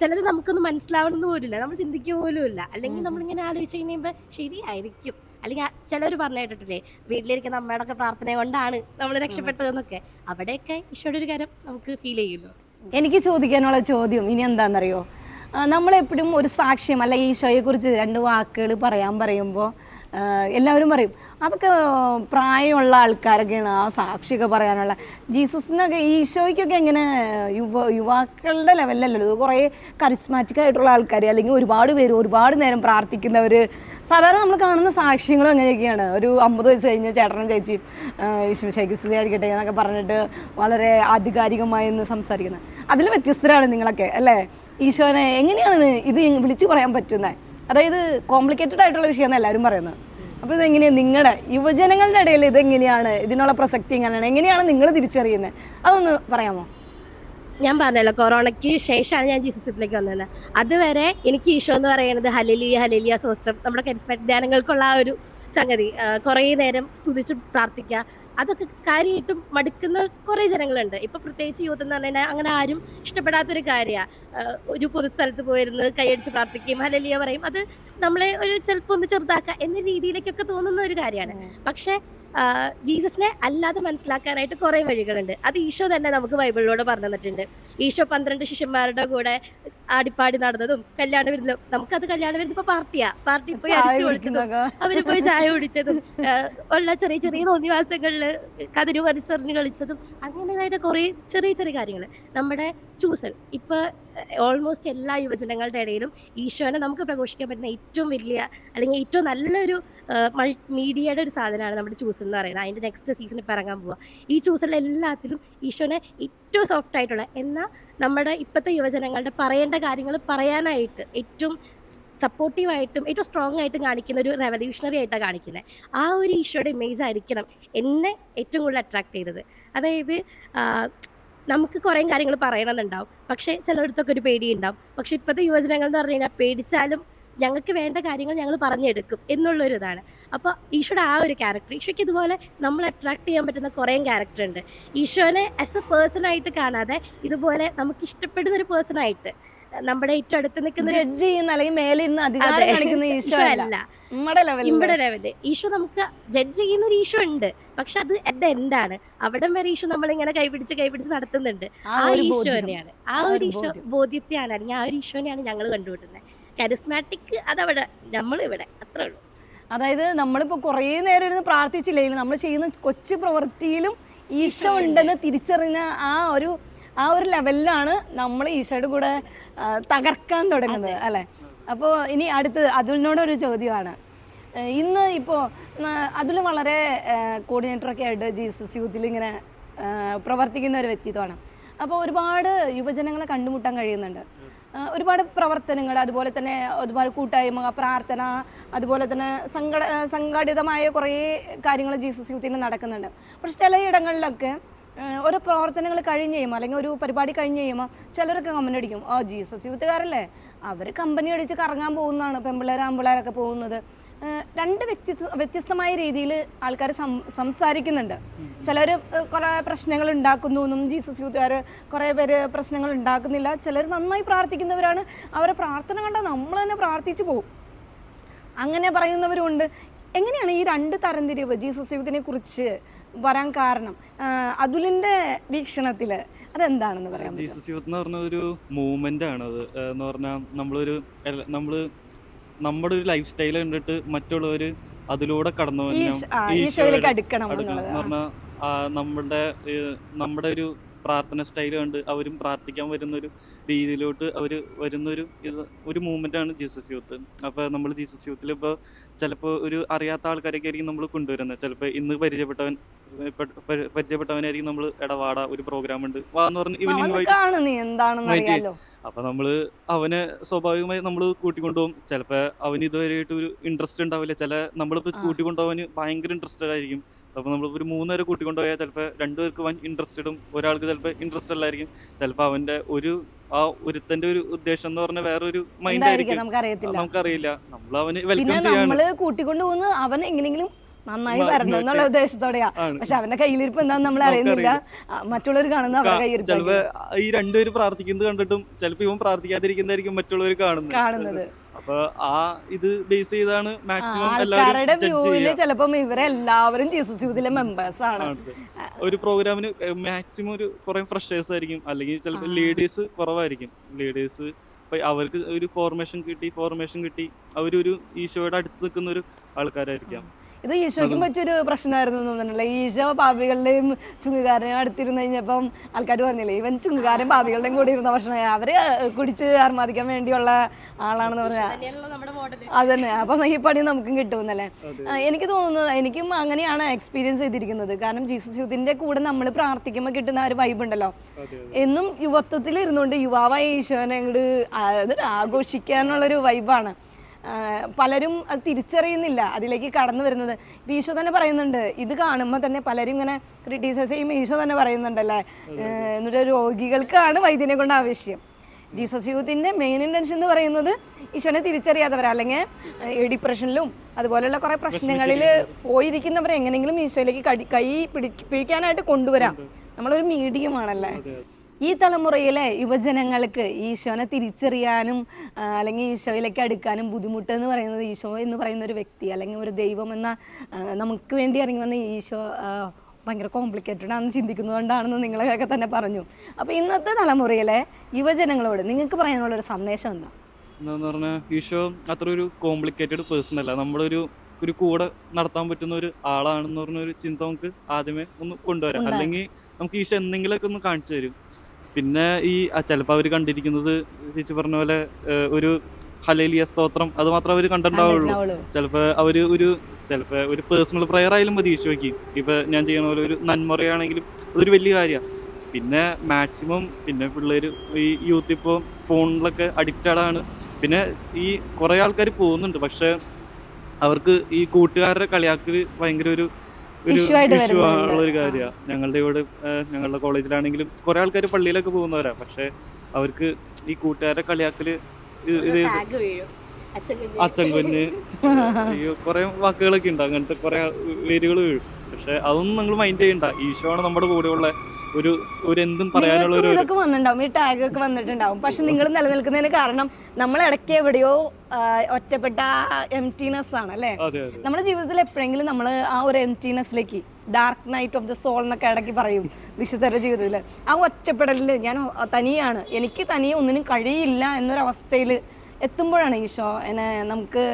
ചിലത് നമുക്കൊന്നും മനസ്സിലാവണമെന്ന് പോലുമില്ല. നമ്മൾ ചിന്തിക്കുക പോലും ഇല്ല. അല്ലെങ്കിൽ. നമ്മളിങ്ങനെ ആലോചിച്ച് കഴിയുമ്പോൾ ശരിയായിരിക്കും. അല്ലെങ്കിൽ ചിലർ പറഞ്ഞു കേട്ടിട്ടില്ലേ വീട്ടിലിരിക്കുന്ന അമ്മയുടെ ഒക്കെ പ്രാർത്ഥന കൊണ്ടാണ് നമ്മൾ രക്ഷപ്പെട്ടതെന്നൊക്കെ അവിടെയൊക്കെ ഈശോയുടെ ഒരു കാര്യം നമുക്ക് ഫീൽ ചെയ്യുന്നു എനിക്ക് ചോദിക്കാനുള്ള ചോദ്യം ഇനി എന്താണെന്നറിയോ? നമ്മളെപ്പോഴും ഒരു സാക്ഷ്യം അല്ല ഈശോയെ കുറിച്ച് രണ്ട് വാക്കുകൾ പറയാൻ പറയുമ്പോൾ എല്ലാവരും പറയും അതൊക്കെ പ്രായമുള്ള ആൾക്കാരൊക്കെയാണ് ആ സാക്ഷിയൊക്കെ പറയാനുള്ള. ജീസസിനൊക്കെ ഈശോയ്ക്കൊക്കെ എങ്ങനെ യുവ യുവാക്കളുടെ ലെവലിലല്ലോ കുറേ കരിസ്മാറ്റിക് ആയിട്ടുള്ള ആൾക്കാർ അല്ലെങ്കിൽ ഒരുപാട് പേര് ഒരുപാട് നേരം പ്രാർത്ഥിക്കുന്നവർ സാധാരണ നമ്മൾ കാണുന്ന സാക്ഷ്യങ്ങളും അങ്ങനെയൊക്കെയാണ്. ഒരു അമ്പത് വയസ്സ് കഴിഞ്ഞ ചേട്ടനും ചേച്ചി ശൈകസ്ഥിതി സ്ഥിതിയായിരിക്കട്ടെ എന്നൊക്കെ പറഞ്ഞിട്ട് വളരെ ആധികാരികമായി ഒന്ന് സംസാരിക്കുന്നത്. അതിൽ വ്യത്യസ്തരാണ് നിങ്ങളൊക്കെ അല്ലേ? ഈശോനെ എങ്ങനെയാണ് ഇത് വിളിച്ചു പറയാൻ പറ്റുന്നത്? അതായത് കോംപ്ലിക്കേറ്റഡ് ആയിട്ടുള്ള വിഷയമാണ് എല്ലാവരും പറയുന്നത്. അപ്പോൾ ഇതെങ്ങനെയാണ് നിങ്ങളുടെ യുവജനങ്ങളുടെ ഇടയിൽ ഇതെങ്ങനെയാണ്? ഇതിനുള്ള പ്രസക്തി എങ്ങനെയാണ്? എങ്ങനെയാണ് നിങ്ങൾ തിരിച്ചറിയുന്നത് അതൊന്ന് പറയാമോ? ഞാൻ പറഞ്ഞല്ലോ കൊറോണയ്ക്ക് ശേഷമാണ് ഞാൻ ജീസസിലേക്ക് വന്നത്. അതുവരെ എനിക്ക് ഈശോ എന്ന് പറയുന്നത് ഹലലിയ ഹലലിയ സോസ്റ്റം നമ്മുടെ കരിസ്മാറ്റിക് ധ്യാനങ്ങൾക്കുള്ള ആ ഒരു സംഗതി. കുറേ നേരം സ്തുതിച്ച് പ്രാർത്ഥിക്കുക. അതൊക്കെ കാര്യമായിട്ടും മടുക്കുന്ന കുറേ ജനങ്ങളുണ്ട്. ഇപ്പൊ പ്രത്യേകിച്ച് യൂത്ത് എന്ന് പറഞ്ഞാൽ അങ്ങനെ ആരും ഇഷ്ടപ്പെടാത്തൊരു കാര്യമാണ് ഒരു പൊതുസ്ഥലത്ത് പോയിരുന്ന് കൈയടിച്ച് പ്രാർത്ഥിക്കുകയും ഹലലിയ പറയും. അത് നമ്മളെ ഒരു ചിലപ്പോ ഒന്ന് ചെറുതാക്കുക എന്ന രീതിയിലേക്കൊക്കെ തോന്നുന്ന ഒരു കാര്യമാണ് പക്ഷേ ജീസസിനെ അല്ലാതെ മനസ്സിലാക്കാനായിട്ട് കുറേ വഴികളുണ്ട്. അത് ഈശോ തന്നെ നമുക്ക് ബൈബിളിലൂടെ പറഞ്ഞു തന്നിട്ടുണ്ട്. ഈശോ പന്ത്രണ്ട് ശിഷ്യന്മാരുടെ കൂടെ ആടിപ്പാടി നടന്നതും കല്യാണ വിരുന്നിലും നമുക്കത് കല്യാണ വിരുന്ന് ഇപ്പൊ പാർട്ടിയാ. പാർട്ടി പോയി അടിച്ചു പൊളിച്ചതും അവർ പോയി ചായ കുടിച്ചതും ഉള്ള ചെറിയ ചെറിയ തോന്നിവാസങ്ങളിൽ കതിരു പരിസറിന് കളിച്ചതും അങ്ങനെയായിട്ട് കുറേ ചെറിയ ചെറിയ കാര്യങ്ങൾ നമ്മുടെ ചൂസൺ ഇപ്പോൾ ഓൾമോസ്റ്റ് എല്ലാ യുവജനങ്ങളുടെ ഇടയിലും ഈശോനെ നമുക്ക് പ്രഘോഷിക്കാൻ പറ്റുന്ന ഏറ്റവും വലിയ അല്ലെങ്കിൽ ഏറ്റവും നല്ലൊരു മീഡിയയുടെ ഒരു സാധനമാണ് നമ്മുടെ ചൂസൺ എന്ന് പറയുന്നത്. അതിന്റെ നെക്സ്റ്റ് സീസൺ ഇപ്പോൾ ഇറങ്ങാൻ പോവുക ഈ ചൂസണിൽ എല്ലാത്തിലും ഈശോനെ ഏറ്റവും സോഫ്റ്റ് ആയിട്ടുള്ള എന്നാൽ നമ്മുടെ ഇപ്പോഴത്തെ യുവജനങ്ങളുടെ പറയേണ്ട കാര്യങ്ങൾ പറയാനായിട്ട് ഏറ്റവും സപ്പോർട്ടീവായിട്ടും ഏറ്റവും സ്ട്രോങ് ആയിട്ടും കാണിക്കുന്ന ഒരു റെവല്യൂഷണറി ആയിട്ടാണ് കാണിക്കുന്നത് ആ ഒരു ഈശോയുടെ ഇമേജ് ആയിരിക്കണം എന്നെ ഏറ്റവും കൂടുതൽ അട്രാക്ട് ചെയ്തത്. അതായത് നമുക്ക് കുറേ കാര്യങ്ങൾ പറയണമെന്നുണ്ടാവും. പക്ഷേ ചിലയിടത്തൊക്കെ ഒരു പേടിയുണ്ടാവും. പക്ഷേ ഇപ്പോഴത്തെ യുവജനങ്ങൾ എന്ന് പറഞ്ഞു കഴിഞ്ഞാൽ പേടിച്ചാലും ഞങ്ങൾക്ക് വേണ്ട കാര്യങ്ങൾ ഞങ്ങൾ പറഞ്ഞെടുക്കും എന്നുള്ളൊരു ഇതാണ് അപ്പോൾ ഈശോയുടെ ആ ഒരു ക്യാരക്ടർ ഈശോയ്ക്ക് ഇതുപോലെ നമ്മൾ അട്രാക്ട് ചെയ്യാൻ പറ്റുന്ന കുറേ ക്യാരക്ടർ ഉണ്ട്. ഈശോനെ ആസ് എ പേഴ്സൺ ആയിട്ട് കാണാതെ ഇതുപോലെ നമുക്ക് ഇഷ്ടപ്പെടുന്ന ഒരു പേഴ്സൺ ആയിട്ട് നമ്മുടെ ഏറ്റവും അടുത്ത് നിൽക്കുന്ന ജഡ്ജ് ചെയ്യുന്ന അല്ലെങ്കിൽ മേലെ ഇരുന്ന് അധികാരം കാണിക്കുന്ന ഈശോ അല്ല. നമ്മുടെ ലെവലിൽ നമ്മുടെ ലെവൽ ഈശോ നമുക്ക് ജഡ്ജ് ചെയ്യുന്ന ഒരു ഈശോ ഉണ്ട്. പക്ഷെ അത് എന്റെ എന്താണ് അവിടം വരെ ഈശോ നമ്മളിങ്ങനെ കൈപിടിച്ച് കൈപിടിച്ച് നടത്തുന്നുണ്ട്. ആ ഒരു ഈശോ തന്നെയാണ്. ആ ഒരു ഈശോ ബോധ്യം. ബോധ്യത്തെയാണ് അല്ലെങ്കിൽ ആ ഒരു ഈശോനെയാണ് ഞങ്ങൾ കണ്ടുപിടുന്നത് കരിസ്മാറ്റിക് അതവിടെ നമ്മൾ ഇവിടെ. അത്രേ ഉള്ളൂ. അതായത് നമ്മളിപ്പോ കുറേ നേരം ഇരുന്ന് പ്രാർത്ഥിച്ചില്ലെങ്കിലും നമ്മൾ ചെയ്യുന്ന കൊച്ചു പ്രവൃത്തിയിലും ഈശോ ഉണ്ടെന്ന് തിരിച്ചറിഞ്ഞ ആ ഒരു ആ ഒരു ലെവലിലാണ് നമ്മൾ ഈശോയുടെ കൂടെ തകർക്കാൻ തുടങ്ങുന്നത് അല്ലെ? അപ്പോൾ ഇനി അടുത്ത് അതുലിനോടൊരു ചോദ്യമാണ്. ഇന്ന് ഇപ്പോൾ അതിൽ വളരെ കോർഡിനേറ്ററൊക്കെ ആയിട്ട് ജീസസ് യൂത്തിൽ ഇങ്ങനെ പ്രവർത്തിക്കുന്ന ഒരു വ്യക്തിത്വമാണ്. അപ്പോൾ ഒരുപാട് യുവജനങ്ങളെ കണ്ടുമുട്ടാൻ കഴിയുന്നുണ്ട്. ഒരുപാട് പ്രവർത്തനങ്ങൾ അതുപോലെ തന്നെ ഒരുപാട് കൂട്ടായ്മ പ്രാർത്ഥന അതുപോലെ തന്നെ സംഘട സംഘടിതമായ കുറേ കാര്യങ്ങൾ ജീസസ് യൂത്തിന് നടക്കുന്നുണ്ട്. പക്ഷെ ചിലയിടങ്ങളിലൊക്കെ ഓരോ പ്രവർത്തനങ്ങൾ കഴിഞ്ഞ് കഴിയുമ്പോൾ അല്ലെങ്കിൽ ഒരു പരിപാടി കഴിഞ്ഞ് കഴിയുമ്പോൾ ചിലരൊക്കെ കമ്പനി അടിക്കും. Oh Jesus യൂത്തുകാരല്ലേ? അവർ കമ്പനി അടിച്ച് കറങ്ങാൻ പോകുന്നതാണ്. പെമ്പിള്ളേർ ആമ്പിള്ളേരൊക്കെ പോകുന്നത്. രണ്ട് വ്യക്തി വ്യത്യസ്തമായ രീതിയിൽ ആൾക്കാർ സംസാരിക്കുന്നുണ്ട്. ചിലർ കുറേ പ്രശ്നങ്ങൾ ഉണ്ടാക്കുന്നു എന്നും ജീസസ് യൂത്തുകാർ കുറേ പേര് പ്രശ്നങ്ങൾ ഉണ്ടാക്കുന്നില്ല. ചിലർ നന്നായി പ്രാർത്ഥിക്കുന്നവരാണ്. അവരെ പ്രാർത്ഥന കണ്ടാൽ നമ്മൾ തന്നെ പ്രാർത്ഥിച്ചു പോകും അങ്ങനെ പറയുന്നവരുണ്ട് എങ്ങനെയാണ് ഈ രണ്ട് തരംതിരിവ് ജീസസ് യൂത്തിനെ കുറിച്ച് വരാൻ കാരണം അതുലിന്റെ വീക്ഷണത്തിൽ അതെന്താണെന്ന് പറയാം? ജീസസ് യൂത്ത് എന്ന് പറഞ്ഞ ഒരു മൂവ്മെന്റ് ആണ് അത് എന്ന് പറഞ്ഞാൽ നമ്മളൊരു നമ്മൾ നമ്മുടെ ഒരു ലൈഫ് സ്റ്റൈൽ കണ്ടിട്ട് മറ്റുള്ളവർ അതിലൂടെ കടന്നു ഈശോയിലേക്ക് അടുക്കണം എന്ന് പറഞ്ഞാൽ നമ്മുടെ നമ്മുടെ ഒരു പ്രാർത്ഥന സ്റ്റൈൽ കണ്ട് അവരും പ്രാർത്ഥിക്കാൻ വരുന്നൊരു രീതിയിലോട്ട് അവർ വരുന്നൊരു ഇത് ഒരു മൂവ്മെന്റ് ആണ് ജീസസ് യൂത്ത്. അപ്പോൾ നമ്മൾ ജീസസ് യൂത്തിൽ ഇപ്പോൾ ചിലപ്പോൾ ഒരു അറിയാത്ത ആൾക്കാരൊക്കെ ആയിരിക്കും നമ്മൾ കൊണ്ടുവരുന്നത്. ചിലപ്പോൾ ഇന്ന് പരിചയപ്പെട്ടവൻ പരിചയപ്പെട്ടവനായിരിക്കും നമ്മൾ എടവാട ഒരു പ്രോഗ്രാം ഉണ്ട്. വാ എന്ന് പറഞ്ഞ് ഇവൻ വന്ന് ഇൻവൈറ്റ് അപ്പൊ നമ്മൾ അവനെ സ്വാഭാവികമായി നമ്മൾ കൂട്ടിക്കൊണ്ടുപോകും. ചിലപ്പോ അവന് ഇതുവരെയായിട്ട് ഒരു ഇൻട്രസ്റ്റ് ഉണ്ടാവില്ല. ചില നമ്മളിപ്പോ. കൂട്ടിക്കൊണ്ടുപോകാൻ ഭയങ്കര ഇൻട്രസ്റ്റഡ് ആയിരിക്കും. അപ്പൊ നമ്മൾ ഒരു മൂന്നുപേരെ കൂട്ടിക്കൊണ്ട് പോയാൽ ചിലപ്പോൾ രണ്ടുപേർക്ക് വൻ ഇൻട്രസ്റ്റഡും ഒരാൾക്ക് ചിലപ്പോൾ ഇൻട്രസ്റ്റ് അല്ലായിരിക്കും ചിലപ്പോൾ അവന്റെ ഒരു ആ ഒരുത്തന്റെ ഒരു ഉദ്ദേശം എന്ന് പറഞ്ഞ വേറൊരു മൈൻഡ് ആയിരിക്കും. നമുക്കറിയില്ല. നമ്മൾ അവന് വെൽക്കം ചെയ്യാണ് കൂട്ടിക്കൊണ്ട് പോകുന്ന അവൻ എങ്ങനെയെങ്കിലും നന്നായി വരണം എന്നുള്ള ഉദ്ദേശത്തോടെയാ. പക്ഷെ അവന്റെ കയ്യിലിരിപ്പ് എന്താന്ന് നമ്മൾ അറിയുന്നില്ല. മറ്റുള്ളവർ കാണുന്ന അവരുടെ കയ്യിരിപ്പ് ചിലപ്പോ ഈ രണ്ടുപേര് പ്രാർത്ഥിക്കുന്നത് കണ്ടിട്ടും ചിലപ്പോ ഇവൻ പ്രാർത്ഥിക്കാതിരിക്കുന്നതായിരിക്കും മറ്റുള്ളവർ കാണുന്നത്. കാണുന്നത്. അപ്പൊ ആ ഇത് ബേസ് ചെയ്താണ് മാക്സിമം ആൾക്കാരുടെ എല്ലാവരും വ്യൂവിൽ ചെയ്യുക. ഇവരെ ഇവരെല്ലാവരും ജീസസ് യൂത്തിലെ മെമ്പേഴ്സ് ആണ്. ഒരു പ്രോഗ്രാമിന് മാക്സിമം ഒരു കുറെ ഫ്രഷേഴ്സ് ആയിരിക്കും. അല്ലെങ്കിൽ ചിലപ്പോൾ. ലേഡീസ് കുറവായിരിക്കും. ലേഡീസ് അവർക്ക് ഒരു ഫോർമേഷൻ കിട്ടി ഫോർമേഷൻ കിട്ടി. അവരൊരു ഈശോയുടെ അടുത്ത് നിൽക്കുന്ന ഒരു ആൾക്കാരായിരിക്കാം ഇത് ഈശോയ്ക്കും പറ്റിയൊരു പ്രശ്നമായിരുന്നു തോന്നുന്നുണ്ടല്ലോ. ഈശോ പാപികളുടെയും ചുങ്കുകാരനെയും അടുത്തിരുന്ന് കഴിഞ്ഞപ്പം ആൾക്കാർ പറഞ്ഞില്ലേ ഇവൻ ചുങ്കുകാരൻ പാപികളുടെയും കൂടി ഇരുന്ന ഭക്ഷണം അവർ കുടിച്ച് ആർമാദിക്കാൻ വേണ്ടിയുള്ള ആളാണെന്ന് പറഞ്ഞാൽ അത് തന്നെ. അപ്പൊ ഈ പണി നമുക്കും കിട്ടുമെന്നല്ലേ എനിക്ക് തോന്നുന്നത് എനിക്കും അങ്ങനെയാണ് എക്സ്പീരിയൻസ് ചെയ്തിരിക്കുന്നത്. കാരണം ജീസസ് യൂത്തിന്റെ കൂടെ നമ്മൾ പ്രാർത്ഥിക്കുമ്പോൾ കിട്ടുന്ന ആ ഒരു വൈബ് ഉണ്ടല്ലോ. എന്നും യുവത്വത്തിൽ ഇരുന്നുകൊണ്ട് യുവാവായ ഈശോനെ അങ്ങോട്ട് ആഘോഷിക്കാനുള്ളൊരു വൈബാണ് പലരും അത് തിരിച്ചറിയുന്നില്ല അതിലേക്ക് കടന്നു വരുന്നത്. ഇപ്പം ഈശോ തന്നെ പറയുന്നുണ്ട് ഇത് കാണുമ്പോൾ തന്നെ പലരും ഇങ്ങനെ ക്രിട്ടിസൈസ് ചെയ്യുമ്പോൾ ഈശോ തന്നെ പറയുന്നുണ്ടല്ലേ? എന്നിട്ട് രോഗികൾക്കാണ് വൈദ്യനെ കൊണ്ട് ആവശ്യം. ജീസസ് യൂത്തിന്റെ മെയിൻ ഇന്റൻഷൻ എന്ന് പറയുന്നത് ഈശോനെ തിരിച്ചറിയാത്തവർ അല്ലെങ്കിൽ ഡിപ്രഷനിലും അതുപോലെയുള്ള കുറേ പ്രശ്നങ്ങളിൽ പോയിരിക്കുന്നവരെ എങ്ങനെയെങ്കിലും ഈശോയിലേക്ക് കടി- കൈ പിടി പിടിക്കാനായിട്ട് കൊണ്ടുവരാം. നമ്മളൊരു മീഡിയമാണല്ലേ ഈ തലമുറയിലെ യുവജനങ്ങൾക്ക് ഈശോനെ തിരിച്ചറിയാനും അല്ലെങ്കിൽ ഈശോയിലേക്ക് അടുക്കാനും ബുദ്ധിമുട്ട് എന്ന് പറയുന്നത് ഈശോ എന്ന് പറയുന്ന ഒരു വ്യക്തി അല്ലെങ്കിൽ ഒരു ദൈവം എന്ന നമുക്ക് വേണ്ടി ഇറങ്ങി വന്ന ഈശോ ഭയങ്കര കോംപ്ലിക്കേറ്റഡ് ആണെന്ന് ചിന്തിക്കുന്നതുകൊണ്ടാണെന്ന് നിങ്ങളൊക്കെ തന്നെ പറഞ്ഞു. അപ്പോൾ ഇന്നത്തെ തലമുറയിലെ യുവജനങ്ങളോട് നിങ്ങൾക്ക് പറയാനുള്ള ഒരു സന്ദേശം എന്താ? എന്താന്ന് പറഞ്ഞാൽ ഈശോ അത്ര ഒരു കോംപ്ലിക്കേറ്റഡ് പേഴ്സൺ അല്ല. നമ്മളൊരു ഒരു കൂടെ നടത്താൻ പറ്റുന്ന ഒരു ആളാണെന്ന് പറഞ്ഞ ഒരു ചിന്ത നമുക്ക് ആദ്യമേ ഒന്ന് കൊണ്ടുവരാം. അല്ലെങ്കിൽ നമുക്ക് ഈശോ എന്തെങ്കിലുമൊക്കെ ഒന്ന് കാണിച്ചു തരും. പിന്നെ ഈ ചിലപ്പോൾ അവർ കണ്ടിരിക്കുന്നത് ചേച്ചി പറഞ്ഞ പോലെ ഒരു ഹലേലിയ സ്തോത്രം അത് മാത്രം അവർ കണ്ടിട്ടുണ്ടാവുള്ളൂ. ചിലപ്പോൾ അവർ ഒരു ചിലപ്പോൾ ഒരു പേഴ്സണൽ പ്രയർ ആയാലും മതി ഈശോയ്ക്ക് ഇപ്പോൾ ഞാൻ ചെയ്യണ പോലെ ഒരു നന്മറയാണെങ്കിലും അതൊരു വലിയ കാര്യമാണ് പിന്നെ മാക്സിമം പിന്നെ പിള്ളേർ ഈ യൂത്ത് ഇപ്പോൾ ഫോണിലൊക്കെ അഡിക്റ്റഡ് ആണ്. പിന്നെ ഈ കുറേ ആൾക്കാർ പോകുന്നുണ്ട്. പക്ഷേ അവർക്ക് ഈ കൂട്ടുകാരുടെ കളിയാക്കൽ ഭയങ്കര ഒരു ഒരു Issue ആയിട്ട് ഇഷ്യൂ ഉള്ള ഒരു കാര്യമാണ് ഞങ്ങളുടെ ഇവിടെ ഞങ്ങളുടെ കോളേജിലാണെങ്കിലും കുറേ ആൾക്കാർ പള്ളിയിലൊക്കെ പോകുന്നവരാ. പക്ഷെ അവർക്ക് ഈ കൂട്ടുകാരെ കളിയാക്കൽ ഇത് കുഞ്ഞ്. അയ്യോ കുറെ വാക്കുകളൊക്കെ ഉണ്ട്. അങ്ങനത്തെ കുറെ വേരുകൾ വീഴും. പക്ഷെ അതൊന്നും നിങ്ങൾ മൈൻഡ് ചെയ്യണ്ട. ഈശോ ആണ് നമ്മുടെ കൂടെയുള്ള ഒരു ഒരു എന്തും പറയാനുള്ള ഒരു ഇതൊക്കെ വന്നിട്ടുണ്ടാവും. ഈ ടാഗ് ഒക്കെ വന്നിട്ടുണ്ടാവും. പക്ഷെ നിങ്ങൾ നിലനിൽക്കുന്നതിന് കാരണം നമ്മൾ ഇടയ്ക്ക് എവിടെയോ ഒറ്റപ്പെട്ട എം ടിനെസ് ആണ് അല്ലേ? നമ്മുടെ ജീവിതത്തിൽ എപ്പോഴെങ്കിലും നമ്മൾ ആ ഒരു എം ടിനെസ്സിലേക്ക് dark night of the soul എന്നൊക്കെ ഇടയ്ക്ക് പറയും വിശുദ്ധരുടെ ജീവിതത്തിൽ ആ ഒറ്റപ്പെടലിൽ ഞാൻ തനിയാണ്. എനിക്ക് തനിയെ ഒന്നിനും കഴിയില്ല എന്നൊരവസ്ഥയിൽ എത്തുമ്പോഴാണ് ഈശോ എന്നെ നമുക്ക്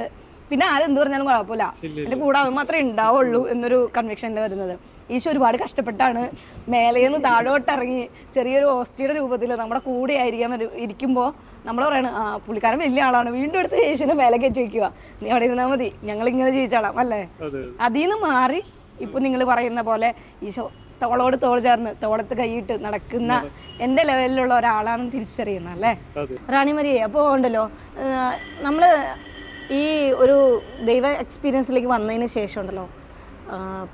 പിന്നെ ആരെന്ത് പറഞ്ഞാലും കുഴപ്പമില്ല. എന്റെ കൂടെ അവൻ മാത്രമേ ഉണ്ടാവുള്ളൂ എന്നൊരു കൺവിക്ഷനിൽ വരുന്നത്. ഈശോ ഒരുപാട് കഷ്ടപ്പെട്ടാണ് മേലേന്ന് താഴോട്ട് ഇറങ്ങി ചെറിയൊരു ഓസ്റ്റിയുടെ രൂപത്തിൽ നമ്മുടെ കൂടെ ആയിരിക്കാൻ ഇരിക്കുമ്പോൾ നമ്മൾ പറയണം ആ പുള്ളിക്കാരൻ വലിയ ആളാണ്. വീണ്ടും എടുത്ത് യേശുവിനെ മേലെ കയറ്റി വയ്ക്കുക നീ അവിടെ ഇരുന്നാൽ മതി. ഞങ്ങൾ ഇങ്ങനെ ജീവിച്ചാളാം. അല്ലേ? അതെ അതിൽ നിന്ന് മാറി ഇപ്പൊ നിങ്ങൾ പറയുന്ന പോലെ ഈശോ തോളോട് തോൾ ചേർന്ന് തോളത്ത് കൈയിട്ട് നടക്കുന്ന എന്റെ ലെവലിലുള്ള ഒരാളാണെന്ന് തിരിച്ചറിയുന്നത് അല്ലേ? റാണിമരിയെ റാണി മരിയെ അപ്പോൾ ഉണ്ടല്ലോ. നമ്മൾ ഈ ഒരു ദൈവ എക്സ്പീരിയൻസിലേക്ക് വന്നതിന് ശേഷം ഉണ്ടല്ലോ.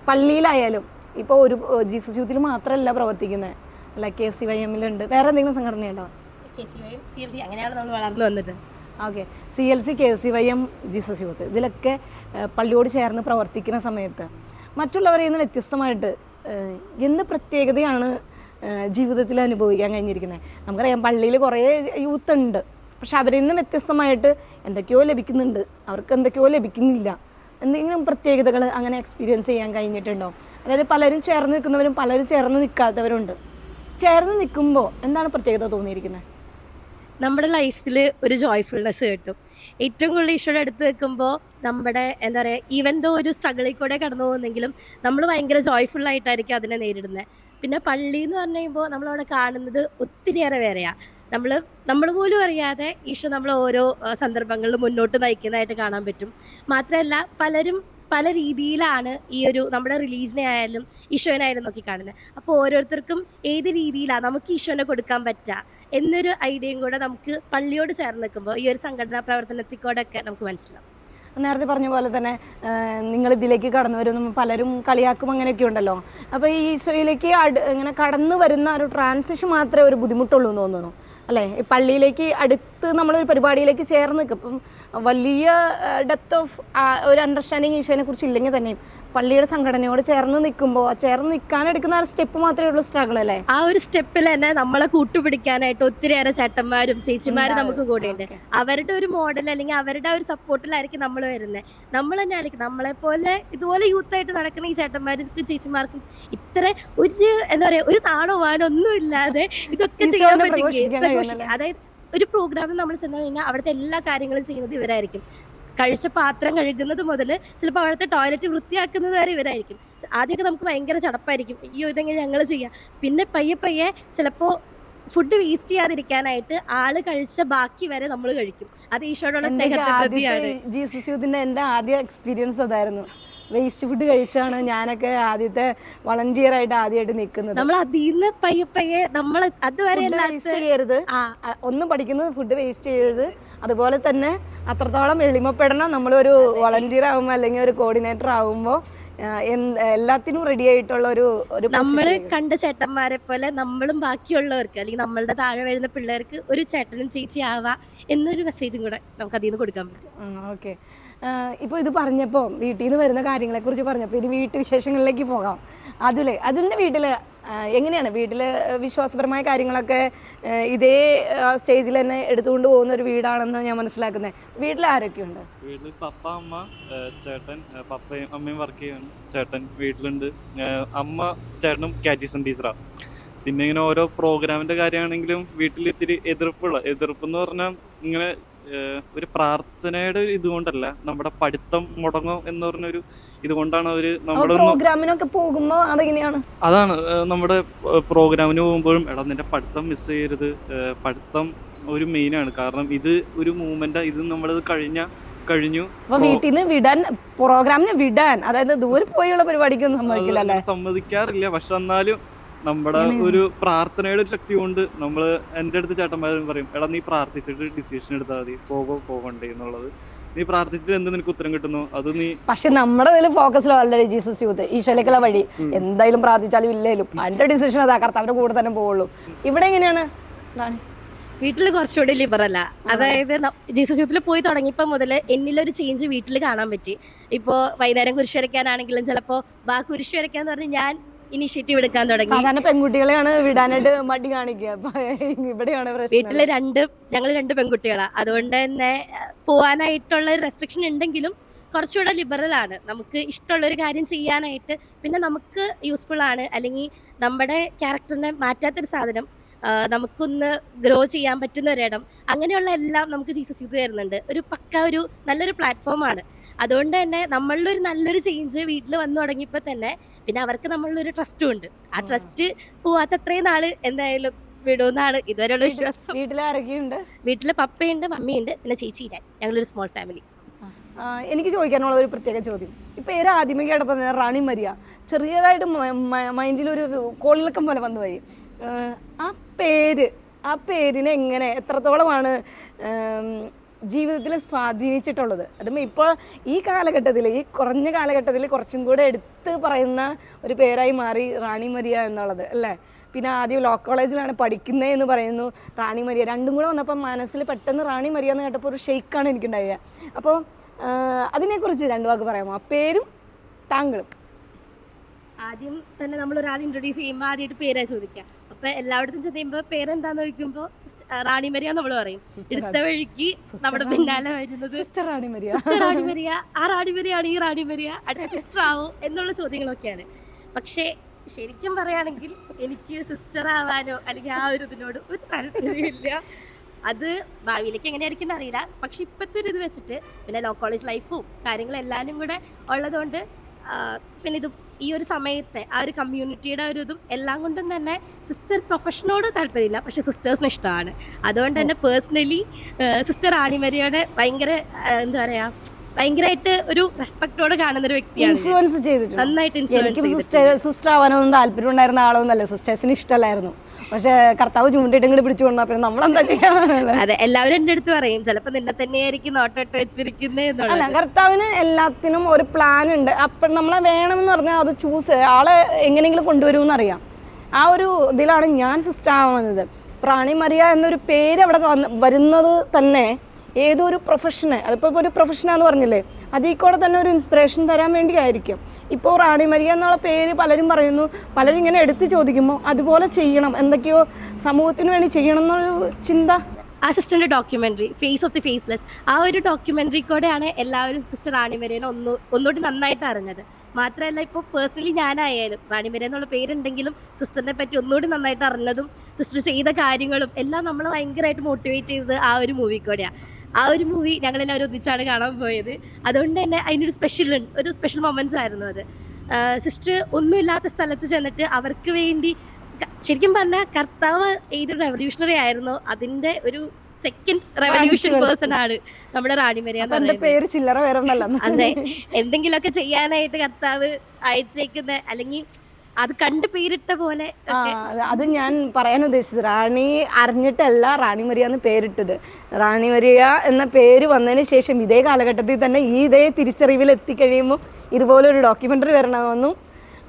പള്ളിയിലായാലും ഇപ്പോൾ ഒരു ജീസസ് യൂത്തിൽ മാത്രമല്ല പ്രവർത്തിക്കുന്നത് അല്ല കെ സി വൈ എമ്മിലുണ്ട്. വേറെ എന്തെങ്കിലും സംഘടനയുണ്ടോ? അങ്ങനെയാണ് നമ്മൾ വളർന്നു വന്നിട്ട് okay. C L C K C Y M Jesus youth ഇതിലൊക്കെ പള്ളിയോട് ചേർന്ന് പ്രവർത്തിക്കുന്ന സമയത്ത് മറ്റുള്ളവരിൽ നിന്ന് വ്യത്യസ്തമായിട്ട് എന്ത് പ്രത്യേകതയാണ് ജീവിതത്തിൽ അനുഭവിക്കാൻ കഴിഞ്ഞിരിക്കുന്നത്? നമുക്കറിയാം പള്ളിയിൽ കുറേ യൂത്ത് ഉണ്ട് പക്ഷെ അവരിൽ നിന്ന് വ്യത്യസ്തമായിട്ട് എന്തൊക്കെയോ ലഭിക്കുന്നുണ്ട്. അവർക്ക് എന്തൊക്കെയോ ലഭിക്കുന്നില്ല. എന്തെങ്കിലും പ്രത്യേകതകൾ അങ്ങനെ എക്സ്പീരിയൻസ് ചെയ്യാൻ കഴിഞ്ഞിട്ടുണ്ടോ? അതായത് പലരും ചേർന്ന് നിൽക്കുന്നവരും പലരും ചേർന്ന് നിൽക്കാത്തവരുണ്ട്. ചേർന്ന് നിൽക്കുമ്പോൾ എന്താണ് പ്രത്യേകത തോന്നിയിരിക്കുന്നത് നമ്മുടെ ലൈഫിൽ ഒരു ജോയ്ഫുൾനെസ് കിട്ടും. ഏറ്റവും കൂടുതൽ ഈശോയുടെ അടുത്ത് വെക്കുമ്പോൾ നമ്മുടെ എന്താ പറയുക ഈവൻ ദോ ഒരു സ്ട്രഗിളിൽ കൂടെ കടന്നു പോകുന്നെങ്കിലും നമ്മൾ ഭയങ്കര ജോയ്ഫുൾ ആയിട്ടായിരിക്കും അതിനെ നേരിടുന്നത് പിന്നെ പള്ളി എന്ന് പറഞ്ഞു കഴിയുമ്പോൾ നമ്മളവിടെ കാണുന്നത് ഒത്തിരിയേറെ പേരെയാണ് നമ്മൾ നമ്മൾ പോലും അറിയാതെ ഈശോ നമ്മൾ ഓരോ സന്ദർഭങ്ങളിലും മുന്നോട്ട് നയിക്കുന്നതായിട്ട് കാണാൻ പറ്റും. മാത്രമല്ല പലരും പല രീതിയിലാണ് ഈ ഒരു നമ്മുടെ റിലീജിനെ ആയാലും ഈശോനായാലും നോക്കി കാണുന്നത് അപ്പോൾ ഓരോരുത്തർക്കും ഏത് രീതിയിലാണ് നമുക്ക് ഈശോനെ കൊടുക്കാൻ പറ്റുക എന്നൊരു ഐഡിയയും കൂടെ നമുക്ക് പള്ളിയോട് ചേർന്ന് നിൽക്കുമ്പോൾ ഈ ഒരു സംഘടനാ പ്രവർത്തനത്തിൽ കൂടെ ഒക്കെ നമുക്ക് മനസ്സിലാവും. നേരത്തെ പറഞ്ഞ പോലെ തന്നെ നിങ്ങൾ ഇതിലേക്ക് കടന്നു വരും പലരും കളിയാക്കും അങ്ങനെയൊക്കെ ഉണ്ടല്ലോ. അപ്പോൾ ഈ ഈശോയിലേക്ക് ഇങ്ങനെ കടന്നു വരുന്ന ഒരു ട്രാൻസിഷൻ മാത്രമേ ഒരു ബുദ്ധിമുട്ടുള്ളൂ എന്ന് തോന്നുന്നു. അല്ലേ? പള്ളിയിലേക്ക് അടുത്ത് നമ്മളൊരു പരിപാടിയിലേക്ക് ചേർന്ന് നിൽക്കും. ഇപ്പം വലിയ ഡെപ്ത് ഓഫ് ഒരു അണ്ടർസ്റ്റാൻഡിങ് ഈശോനെ കുറിച്ച് ഇല്ലെങ്കിൽ തന്നെയും. പള്ളിയുടെ സംഘടനയോട് ചേർന്ന് നിൽക്കുമ്പോൾ ചേർന്ന് നിൽക്കാൻ എടുക്കുന്ന ആ സ്റ്റെപ്പ് മാത്രമേ ഉള്ളൂ സ്ട്രഗിൾ അല്ലേ? ആ ഒരു സ്റ്റെപ്പിൽ തന്നെ നമ്മളെ കൂട്ടുപിടിക്കാനായിട്ട് ഒത്തിരിയേറെ ചേട്ടന്മാരും ചേച്ചിമാരും നമുക്ക് കൂടെയുണ്ട് അവരുടെ ഒരു മോഡൽ അല്ലെങ്കിൽ അവരുടെ ഒരു സപ്പോർട്ടിലായിരിക്കും നമ്മൾ വരുന്നത്. നമ്മൾ തന്നെ ആയിരിക്കും. നമ്മളെ പോലെ ഇതുപോലെ യൂത്ത് ആയിട്ട് നടക്കുന്ന ഈ ചേട്ടന്മാർക്കും ചേച്ചിമാർക്കും ഇത്ര ഒരു എന്താ പറയാ ഒരു നാണോ വാനോ ഒന്നും ഇല്ലാതെ ഇതൊക്കെ ചെയ്യാൻ പറ്റും. അതായത് ഒരു പ്രോഗ്രാമിൽ നമ്മൾ ചെന്ന് കഴിഞ്ഞാൽ അവിടുത്തെ എല്ലാ കാര്യങ്ങളും ചെയ്യുന്നത് ഇവരായിരിക്കും. കഴിച്ച പാത്രം കഴുകുന്നത് മുതൽ ചിലപ്പോൾ അവിടുത്തെ ടോയ്ലറ്റ് വൃത്തിയാക്കുന്നത് വരെ ഇവരായിരിക്കും. ആദ്യമൊക്കെ നമുക്ക് ഭയങ്കര ചടപ്പായിരിക്കും. അയ്യോ ഇതെങ്ങനെ ഞങ്ങൾ ചെയ്യാം? പിന്നെ പയ്യെ പയ്യെ ചിലപ്പോൾ ഫുഡ് വേസ്റ്റ് ചെയ്യാതിരിക്കാനായിട്ട് ആൾ കഴിച്ച ബാക്കി വരെ നമ്മൾ കഴിക്കും. അത് ഈശോയോടുള്ള സ്നേഹത്തെ പ്രതിയാണ്. ജീസസ് യൂത്തിന്റെ എന്റെ ആദ്യ എക്സ്പീരിയൻസ് അതായിരുന്നു. വേസ്റ്റ് ഫുഡ് കഴിച്ചാണ് ഞാനൊക്കെ ആദ്യത്തെ വളണ്ടിയർ ആയിട്ട് ആദ്യമായിട്ട് നിൽക്കുന്നത് നമ്മൾ അതിന്ന് പയ്യെ പയ്യെ നമ്മൾ അതുവരെ വേസ്റ്റ് ചെയ്യരുത്. ആ. ഒന്നും പഠിക്കുന്നത് ഫുഡ് വേസ്റ്റ് ചെയ്യരുത്. അതുപോലെ തന്നെ അത്രത്തോളം എളിമപ്പെടണം. നമ്മളൊരു വളണ്ടിയർ ആകുമ്പോൾ അല്ലെങ്കിൽ ഒരു കോർഡിനേറ്റർ ആകുമ്പോൾ എല്ലാത്തിനും റെഡി ആയിട്ടുള്ള ഒരു ഒരു നമ്മൾ കണ്ട ചേട്ടന്മാരെ പോലെ നമ്മളും ബാക്കിയുള്ളവർക്ക് അല്ലെങ്കിൽ നമ്മളുടെ താഴെ വരുന്ന പിള്ളേർക്ക് ഒരു ചേട്ടനും ചേച്ചി ആവാ എന്നൊരു മെസ്സേജും കൂടെ നമുക്ക് അതിൽ നിന്ന് കൊടുക്കാൻ പറ്റും. ഓക്കെ ഇപ്പോൾ ഇത് പറഞ്ഞപ്പോൾ വീട്ടിൽ നിന്ന് വരുന്ന കാര്യങ്ങളെക്കുറിച്ച് പറഞ്ഞപ്പോൾ ഇനി വീട്ടു വിശേഷങ്ങളിലേക്ക് പോകാം. അതുലെ അതുലിന്റെ വീട്ടിൽ എങ്ങനെയാണ്? വീട്ടിൽ വിശ്വാസപരമായ കാര്യങ്ങളൊക്കെ ഇതേ സ്റ്റേജിൽ തന്നെ എടുത്തുകൊണ്ട് പോകുന്ന ഒരു വീടാണെന്ന് ഞാൻ മനസ്സിലാക്കുന്നത് വീട്ടിൽ ആരൊക്കെയുണ്ട്? വീട്ടിൽ പപ്പ അമ്മ ചേട്ടൻ പപ്പയും അമ്മയും വർക്ക് ചെയ്യുന്നു. ചേട്ടൻ വീട്ടിലുണ്ട്. അമ്മ ചേട്ടനും കാറ്റീസൺ ടീച്ചറാണ് പിന്നെ ഇങ്ങനെ ഓരോ പ്രോഗ്രാമിന്റെ കാര്യമാണെങ്കിലും വീട്ടിൽ ഇത്തിരി എതിർപ്പുള്ള എതിർപ്പ് എന്ന് പറഞ്ഞാൽ ഇങ്ങനെ ഒരു പ്രാർത്ഥനയുടെ ഒരു ഇതുകൊണ്ടല്ല. നമ്മുടെ പഠിത്തം മുടങ്ങും എന്ന് പറഞ്ഞൊരു ഇതുകൊണ്ടാണ് അവർ നമ്മുടെ പ്രോഗ്രാമിനൊക്കെ പോകുമ്പോൾ അതെങ്ങനെയാണ്? അതാണ്. നമ്മുടെ പ്രോഗ്രാമിന് പോകുമ്പോഴും എടാ നിന്റെ പഠിത്തം മിസ് ചെയ്യരുത്. പഠിത്തം ഒരു ആണ്. കാരണം ഇത് ഒരു മൂവ്മെന്റ് ഇത് നമ്മളത് കഴിഞ്ഞ കഴിഞ്ഞു. വീട്ടിൽ നിന്ന് വിടാൻ പ്രോഗ്രാമിന് വിടാൻ അതായത് ദൂരെ പോയുള്ള പരിപാടിക്കൊന്നും സമ്മതിക്കില്ല സമ്മതിക്കാറില്ല. പക്ഷെ എന്നാലും നമ്മുടെ ഒരു പ്രാർത്ഥനയുടെ ഒരു ശക്തി കൊണ്ട് നമ്മൾ എന്റെ അടുത്ത് ചേട്ടന്മാരും പറയും എടാ നീ പ്രാർത്ഥിച്ചിട്ട് ഡിസിഷൻ എടുത്താൽ മതി. പോകോ പോകണ്ടേ എന്നുള്ളത്. നീ പ്രാർത്ഥിച്ചിട്ട് എന്ത് നിനക്ക് ഉത്തരം കിട്ടുന്നു? അത് നീ പക്ഷെ നമ്മുടെ ഇതിൽ ഫോക്കസിലോ അല്ലേ ജീസസ് യൂത്ത് ഈശോയിലേക്കുള്ള വഴി. എന്തായാലും പ്രാർത്ഥിച്ചാലും ഇല്ലേലും. അന്റെ ഡിസിഷൻ അതാ കർത്താവിന്റെ കൂടെ തന്നെ പോവുള്ളൂ. ഇവിടെ എങ്ങനെയാണ്? വീട്ടിൽ കുറച്ചുകൂടി ലിബറല്ല അതായത് ജീസസ് യൂത്തിൽ പോയി തുടങ്ങിയപ്പോൾ മുതൽ എന്നിലൊരു ചേഞ്ച് വീട്ടിൽ കാണാൻ പറ്റി. ഇപ്പോൾ വൈകുന്നേരം കുരിശ് വരയ്ക്കാനാണെങ്കിലും ചിലപ്പോൾ ബാ കുരിശ് വരയ്ക്കാന്ന് പറഞ്ഞ് ഞാൻ ഇനിഷ്യേറ്റീവ് എടുക്കാൻ തുടങ്ങി. സാധാരണ പെൺകുട്ടികളെയാണ് വിടാനായിട്ട് മടി കാണിക്കുക. അപ്പൊ ഇവിടെയാണ് വീട്ടിൽ രണ്ട് ഞങ്ങൾ രണ്ട് പെൺകുട്ടികളാണ് അതുകൊണ്ട് തന്നെ പോവാനായിട്ടുള്ള റെസ്ട്രിക്ഷൻ ഉണ്ടെങ്കിലും കുറച്ചുകൂടെ ലിബറൽ ആണ്. നമുക്ക് ഇഷ്ടമുള്ള ഒരു കാര്യം ചെയ്യാനായിട്ട് പിന്നെ നമുക്ക് യൂസ്ഫുൾ ആണ്. അല്ലെങ്കിൽ നമ്മുടെ ക്യാരക്ടറിനെ മാറ്റാത്തൊരു സാധനം നമുക്കൊന്ന് ഗ്രോ ചെയ്യാൻ പറ്റുന്ന ഒരിടം. അങ്ങനെയുള്ള എല്ലാം നമുക്ക് ജീസസ് യൂത്ത് തരുന്നുണ്ട്. ഒരു പക്ക ഒരു നല്ലൊരു പ്ലാറ്റ്ഫോമാണ് അതുകൊണ്ട് തന്നെ നമ്മളിലൊരു നല്ലൊരു ചേഞ്ച് വീട്ടിൽ വന്നു തുടങ്ങിയപ്പോൾ തന്നെ പിന്നെ അവർക്ക് നമ്മളിലൊരു ട്രസ്റ്റും ഉണ്ട് ആ ട്രസ്റ്റ് പോവാത്ത അത്രയും നാൾ എന്തായാലും വിടുമെന്നാണ് ഇതുവരെയുള്ള വിശ്വാസം. വീട്ടിലെ ആരൊക്കെയുണ്ട്? വീട്ടിൽ പപ്പയുണ്ട് മമ്മിയുണ്ട് പിന്നെ ചേച്ചിയില്ല ഞങ്ങളൊരു സ്മോൾ ഫാമിലി എനിക്ക് ചോദിക്കാനുള്ള ഒരു പ്രത്യേക ചോദ്യം. ഇപ്പൊ ഏറെ ആദ്യമേ കേട്ടപ്പോൾ റാണി മരിയ ചെറിയതായിട്ട് മൈൻഡിൽ ഒരു കോളിളക്കം പോലെ വന്നുപോയി പോയി. ആ പേര് ആ പേരിനെ എങ്ങനെ എത്രത്തോളമാണ് ജീവിതത്തിൽ സ്വാധീനിച്ചിട്ടുള്ളത്. അതും ഇപ്പോൾ ഈ കാലഘട്ടത്തിൽ ഈ കുറഞ്ഞ കാലഘട്ടത്തിൽ കുറച്ചും കൂടെ എടുത്ത് പറയുന്ന ഒരു പേരായി മാറി റാണി മരിയ എന്നുള്ളത് അല്ലേ? പിന്നെ ആദ്യം ലോ കോളേജിലാണ് പഠിക്കുന്നത് എന്ന് പറയുന്നു റാണി മരിയ. രണ്ടും കൂടെ വന്നപ്പോൾ മനസ്സിൽ പെട്ടെന്ന് റാണി മരിയ എന്ന് കേട്ടപ്പോൾ ഒരു ഷെയ്ക്കാണ് എനിക്കുണ്ടായത് അപ്പോൾ അതിനെക്കുറിച്ച് രണ്ടു വാക്ക് പറയാമോ? ആ പേരും താങ്കളും. ആദ്യം തന്നെ നമ്മൾ ഒരാൾ ഇൻട്രൊഡ്യൂസ് ചെയ്യുമ്പോൾ ആദ്യമായിട്ട് പേരാ ചോദിക്കുക അപ്പൊ എല്ലായിടത്തും ചെന്ന് കഴിയുമ്പോൾ പേരെന്താന്ന് ചോദിക്കുമ്പോ റാണി മരിയ നമ്മൾ പറയും. എടുത്ത വഴിക്ക് നമ്മുടെ പിന്നാലെ വരുന്നത് സിസ്റ്റർ റാണി മരിയ. സിസ്റ്റർ റാണി മരിയ. ആ റാണി മരിയാണ് ഈ റാണി മരിയ. അടുത്ത സിസ്റ്റർ ആവോ എന്നുള്ള ചോദ്യങ്ങളൊക്കെയാണ്. പക്ഷേ ശരിക്കും പറയുകയാണെങ്കിൽ എനിക്ക് സിസ്റ്റർ ആവാനോ അല്ലെങ്കിൽ ആ ഒരു ഇതിനോട് ഒരു താല്പര്യമില്ല അത് ഭാവിയിലേക്ക് എങ്ങനെയായിരിക്കും അറിയില്ല പക്ഷെ ഇപ്പോഴത്തെ ഒരു ഇത് വെച്ചിട്ട് പിന്നെ ലോ കോളേജ് ലൈഫും കാര്യങ്ങളും എല്ലാവരും കൂടെ ഉള്ളതുകൊണ്ട് പിന്നെ ഇത് ഈ ഒരു സമയത്തെ ആ ഒരു കമ്മ്യൂണിറ്റിയുടെ ഒരു ഇതും എല്ലാം കൊണ്ടും തന്നെ സിസ്റ്റർ പ്രൊഫഷനോട് താല്പര്യമില്ല. പക്ഷെ സിസ്റ്റേഴ്സിന് ഇഷ്ടമാണ്. അതുകൊണ്ട് തന്നെ പേഴ്സണലി സിസ്റ്റർ ആണിമരിയോടെ ഭയങ്കര എന്താ പറയാ ഭയങ്കരമായിട്ട് ഒരു റെസ്പെക്ടോടെ കാണുന്ന ഒരു വ്യക്തിയാണ് ഇൻഫ്ലുവൻസ് ചെയ്തിട്ടുണ്ട്. നന്നായിട്ട് എനിക്ക് ഇൻഫ്ലുവൻസ് സിസ്റ്റർ സിസ്റ്റർ ആവാനൊന്നും താല്പര്യം ഉണ്ടായിരുന്ന ആളൊന്നല്ല സിസ്റ്റേഴ്സിന് ഇഷ്ടമല്ലായിരുന്നു. പക്ഷെ കർത്താവ് ചൂണ്ടിട്ട് കൂടി പിടിച്ചു കൊണ്ടാ പിന്നെ നമ്മളെന്താ ചെയ്യാ അതെ എല്ലാവരും എന്റെ അടുത്ത് പറയും ചിലപ്പോ നിന്നെ തന്നെയായിരിക്കും നോട്ടോട്ട് വെച്ചിരിക്കുന്നത് അല്ല കർത്താവിന് എല്ലാത്തിനും ഒരു പ്ലാൻ ഉണ്ട്. അപ്പം നമ്മളെ വേണമെന്ന് പറഞ്ഞാൽ അത് ചൂസ് ആളെ എങ്ങനെയെങ്കിലും കൊണ്ടുവരുമെന്ന് അറിയാം ആ ഒരു ഇതിലാണ് ഞാൻ സിസ്റ്റർ ആവുന്നത് പ്രാണി മറിയ എന്നൊരു പേര് അവിടെ വരുന്നത് തന്നെ ഏതോ ഒരു പ്രൊഫഷന് അതിപ്പോൾ ഒരു പ്രൊഫഷനാന്ന് പറഞ്ഞില്ലേ? അതിൽ കൂടെ തന്നെ ഒരു ഇൻസ്പിറേഷൻ തരാൻ വേണ്ടി ആയിരിക്കും ഇപ്പോൾ റാണി മരിയ എന്നുള്ള പേര് പലരും പറയുന്നു. പലരും ഇങ്ങനെ എടുത്തു ചോദിക്കുമ്പോൾ അതുപോലെ ചെയ്യണം. എന്തൊക്കെയോ സമൂഹത്തിന് വേണ്ടി ചെയ്യണം എന്നൊരു ചിന്ത. Assistant documentary face of the faceless ആ ഒരു ഡോക്യുമെന്ററി കൂടെയാണ് എല്ലാവരും സിസ്റ്റർ റാണിമരേനെ ഒന്ന് ഒന്നുകൂടി നന്നായിട്ട് അറിഞ്ഞത്. മാത്രമല്ല ഇപ്പോൾ പേഴ്സണലി ഞാനായാലും റാണിമര എന്നുള്ള പേരുണ്ടെങ്കിലും സിസ്റ്ററിനെ പറ്റി ഒന്നുകൂടി നന്നായിട്ട് അറിഞ്ഞതും സിസ്റ്റർ ചെയ്ത കാര്യങ്ങളും എല്ലാം നമ്മൾ ഭയങ്കരമായിട്ട് മോട്ടിവേറ്റ് ചെയ്തത് ആ ഒരു മൂവി കൂടെയാണ് ആ ഒരു മൂവി ഞങ്ങളെല്ലാവരും ഒന്നിച്ചാണ് കാണാൻ പോയത്. അതുകൊണ്ട് തന്നെ അതിനൊരു സ്പെഷ്യൽ ഒരു സ്പെഷ്യൽ മൊമെന്റ്സ് ആയിരുന്നു അത്. സിസ്റ്റർ ഒന്നുമില്ലാത്ത സ്ഥലത്ത് ചെന്നിട്ട് അവർക്ക് വേണ്ടി ശരിക്കും പറഞ്ഞാൽ കർത്താവ് ഏത് റെവല്യൂഷണറി ആയിരുന്നു അതിന്റെ ഒരു സെക്കൻഡ് റെവല്യൂഷൻ പേഴ്സൺ ആണ് നമ്മുടെ റാണിമരിയ പേര് ചില്ലറ വേറെ അതെ എന്തെങ്കിലുമൊക്കെ ചെയ്യാനായിട്ട് കർത്താവ് അയച്ചേക്കുന്ന അല്ലെങ്കിൽ അത് കണ്ട് പേരിട്ട പോലെ അത് ഞാൻ പറയാൻ ഉദ്ദേശിച്ചത് റാണി അറിഞ്ഞിട്ടല്ല റാണി മരിയ എന്ന് പേരിട്ടത്. റാണി മരിയ എന്ന പേര് വന്നതിന് ശേഷം ഇതേ കാലഘട്ടത്തിൽ തന്നെ ഈ ഇതേ തിരിച്ചറിവിൽ എത്തിക്കഴിയുമ്പോൾ ഇതുപോലെ ഒരു ഡോക്യുമെന്ററി വരണമെന്നും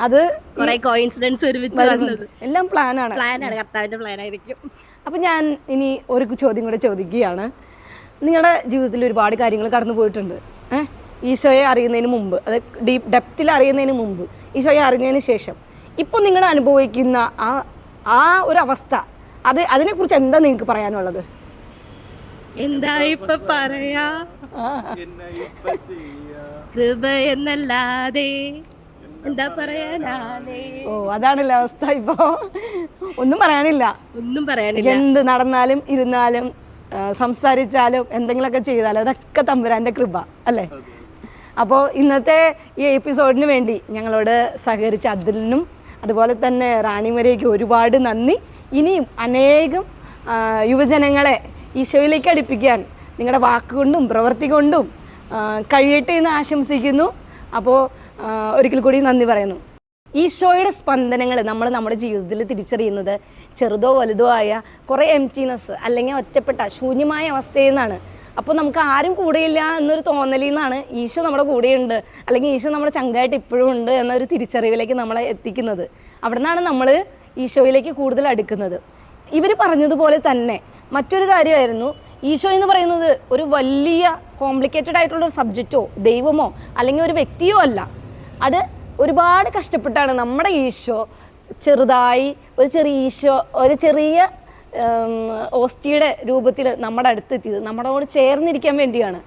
അത് കുറെ കോയിൻസിഡൻസ് ഒരുമിച്ച് എല്ലാം പ്ലാനാണ് പ്ലാനാണ് കർത്താവിന്റെ പ്ലാൻ ആയിരിക്കും. അപ്പൊ ഞാൻ ഇനി ഒരു ചോദ്യം കൂടെ ചോദിക്കുകയാണ്. നിങ്ങളുടെ ജീവിതത്തിൽ ഒരുപാട് കാര്യങ്ങൾ കടന്നു പോയിട്ടുണ്ട്. ഏഹ് ഈശോയെ അറിയുന്നതിന് മുമ്പ് അത് ഡീപ് ഡെപ്തിൽ അറിയുന്നതിന് മുമ്പ് ഈശോയെ അറിഞ്ഞതിന് ശേഷം ഇപ്പോൾ നിങ്ങൾ അനുഭവിക്കുന്ന ആ ആ ഒരു അവസ്ഥ അത് അതിനെക്കുറിച്ച് എന്താ നിങ്ങൾക്ക് പറയാനുള്ളത്? എന്താ ഇപ്പൊ പറയാ? കൃപ എന്നല്ലാതെ എന്താ പറയാനാണ് ഓ അതാണല്ലോ അവസ്ഥ ഇപ്പോ. ഒന്നും പറയാനില്ല. ഒന്നും പറയാനില്ല. എന്ത് നടന്നാലും ഇരുന്നാലും ആ, സംസാരിച്ചാലും എന്തെങ്കിലുമൊക്കെ ചെയ്താലും അതൊക്കെ തമ്പുരാന്റെ കൃപ അല്ലേ? അപ്പോൾ ഇന്നത്തെ ഈ എപ്പിസോഡിന് വേണ്ടി ഞങ്ങളോട് സഹകരിച്ച അതിലിനും അതുപോലെ തന്നെ റാണിമരയ്ക്ക് ഒരുപാട് നന്ദി. ഇനിയും അനേകം യുവജനങ്ങളെ ഈശോയിലേക്ക് അടുപ്പിക്കാൻ നിങ്ങളുടെ വാക്കുകൊണ്ടും പ്രവൃത്തി കൊണ്ടും കഴിയട്ടെ എന്ന് ആശംസിക്കുന്നു. അപ്പോൾ ഒരിക്കൽ കൂടി നന്ദി പറയുന്നു. ഈശോയുടെ സ്പന്ദനങ്ങൾ നമ്മൾ നമ്മുടെ ജീവിതത്തിൽ തിരിച്ചറിയുന്നത് ചെറുതോ വലുതോ ആയ കുറേ എംറ്റിനെസ് അല്ലെങ്കിൽ ഒറ്റപ്പെട്ട ശൂന്യമായ അവസ്ഥയിൽ നിന്നാണ്. അപ്പോൾ നമുക്ക് ആരും കൂടെയില്ല എന്നൊരു തോന്നലിൽ നിന്നാണ് ഈശോ നമ്മുടെ കൂടെയുണ്ട്. അല്ലെങ്കിൽ ഈശോ നമ്മുടെ ചങ്കായിട്ട് ഇപ്പോഴും ഉണ്ട് എന്നൊരു തിരിച്ചറിവിലേക്ക് നമ്മളെ എത്തിക്കുന്നത്. അവിടെ നിന്നാണ് നമ്മൾ ഈശോയിലേക്ക് കൂടുതൽ അടുക്കുന്നത്. ഇവർ പറഞ്ഞതുപോലെ തന്നെ മറ്റൊരു കാര്യമായിരുന്നു. ഈശോ എന്ന് പറയുന്നത് ഒരു വലിയ കോംപ്ലിക്കേറ്റഡ് ആയിട്ടുള്ള ഒരു സബ്ജക്റ്റോ ദൈവമോ അല്ലെങ്കിൽ ഒരു വ്യക്തിയോ അല്ല. അത് ഒരുപാട് കഷ്ടപ്പെട്ടാണ് നമ്മുടെ ഈശോ ചെറുതായി ഒരു ചെറിയ ഈശോ ഒരു ചെറിയ ഓസ്റ്റിയുടെ രൂപത്തിൽ നമ്മുടെ അടുത്തെത്തിയത് നമ്മളോട് ചേർന്നിരിക്കാൻ വേണ്ടിയാണ്.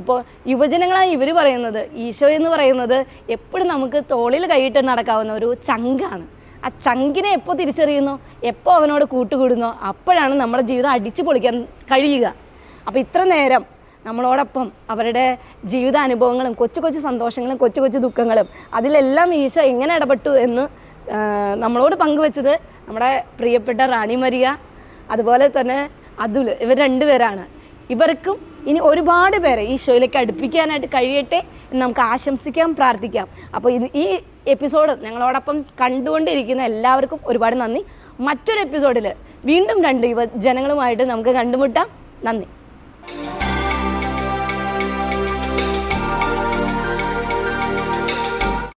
ഇപ്പോൾ യുവജനങ്ങളായി ഇവർ പറയുന്നത് ഈശോ എന്ന് പറയുന്നത് എപ്പോഴും നമുക്ക് തോളിൽ കൈയിട്ട് നടക്കാവുന്ന ഒരു ചങ്കാണ്. ആ ചങ്കിനെ എപ്പോൾ തിരിച്ചറിയുന്നു? എപ്പോൾ അവനോട് കൂട്ടുകൂടുന്നോ? അപ്പോഴാണ് നമ്മുടെ ജീവിതം അടിച്ചു പൊളിക്കാൻ കഴിയുക. അപ്പോൾ ഇത്ര നേരം നമ്മളോടൊപ്പം അവരുടെ ജീവിതാനുഭവങ്ങളും കൊച്ചു കൊച്ചു സന്തോഷങ്ങളും കൊച്ചു കൊച്ചു ദുഃഖങ്ങളും അതിലെല്ലാം ഈശോ എങ്ങനെ ഇടപെട്ടു എന്ന് നമ്മളോട് പങ്കുവെച്ചത് നമ്മുടെ പ്രിയപ്പെട്ട റാണി മരിയ അതുപോലെ തന്നെ അതുൽ ഇവർ രണ്ടുപേരാണ് ഇവർക്കും ഇനി ഒരുപാട് പേരെ ഷോയിലേക്ക് അടുപ്പിക്കാനായിട്ട് കഴിയട്ടെ എന്ന് നമുക്ക് ആശംസിക്കാം പ്രാർത്ഥിക്കാം. അപ്പോൾ ഇത് ഈ എപ്പിസോഡ് ഞങ്ങളോടൊപ്പം കണ്ടുകൊണ്ടിരിക്കുന്ന എല്ലാവർക്കും ഒരുപാട് നന്ദി. മറ്റൊരു എപ്പിസോഡിൽ വീണ്ടും രണ്ട് യുവ ജനങ്ങളുമായിട്ട് നമുക്ക് കണ്ടുമുട്ടാം. നന്ദി.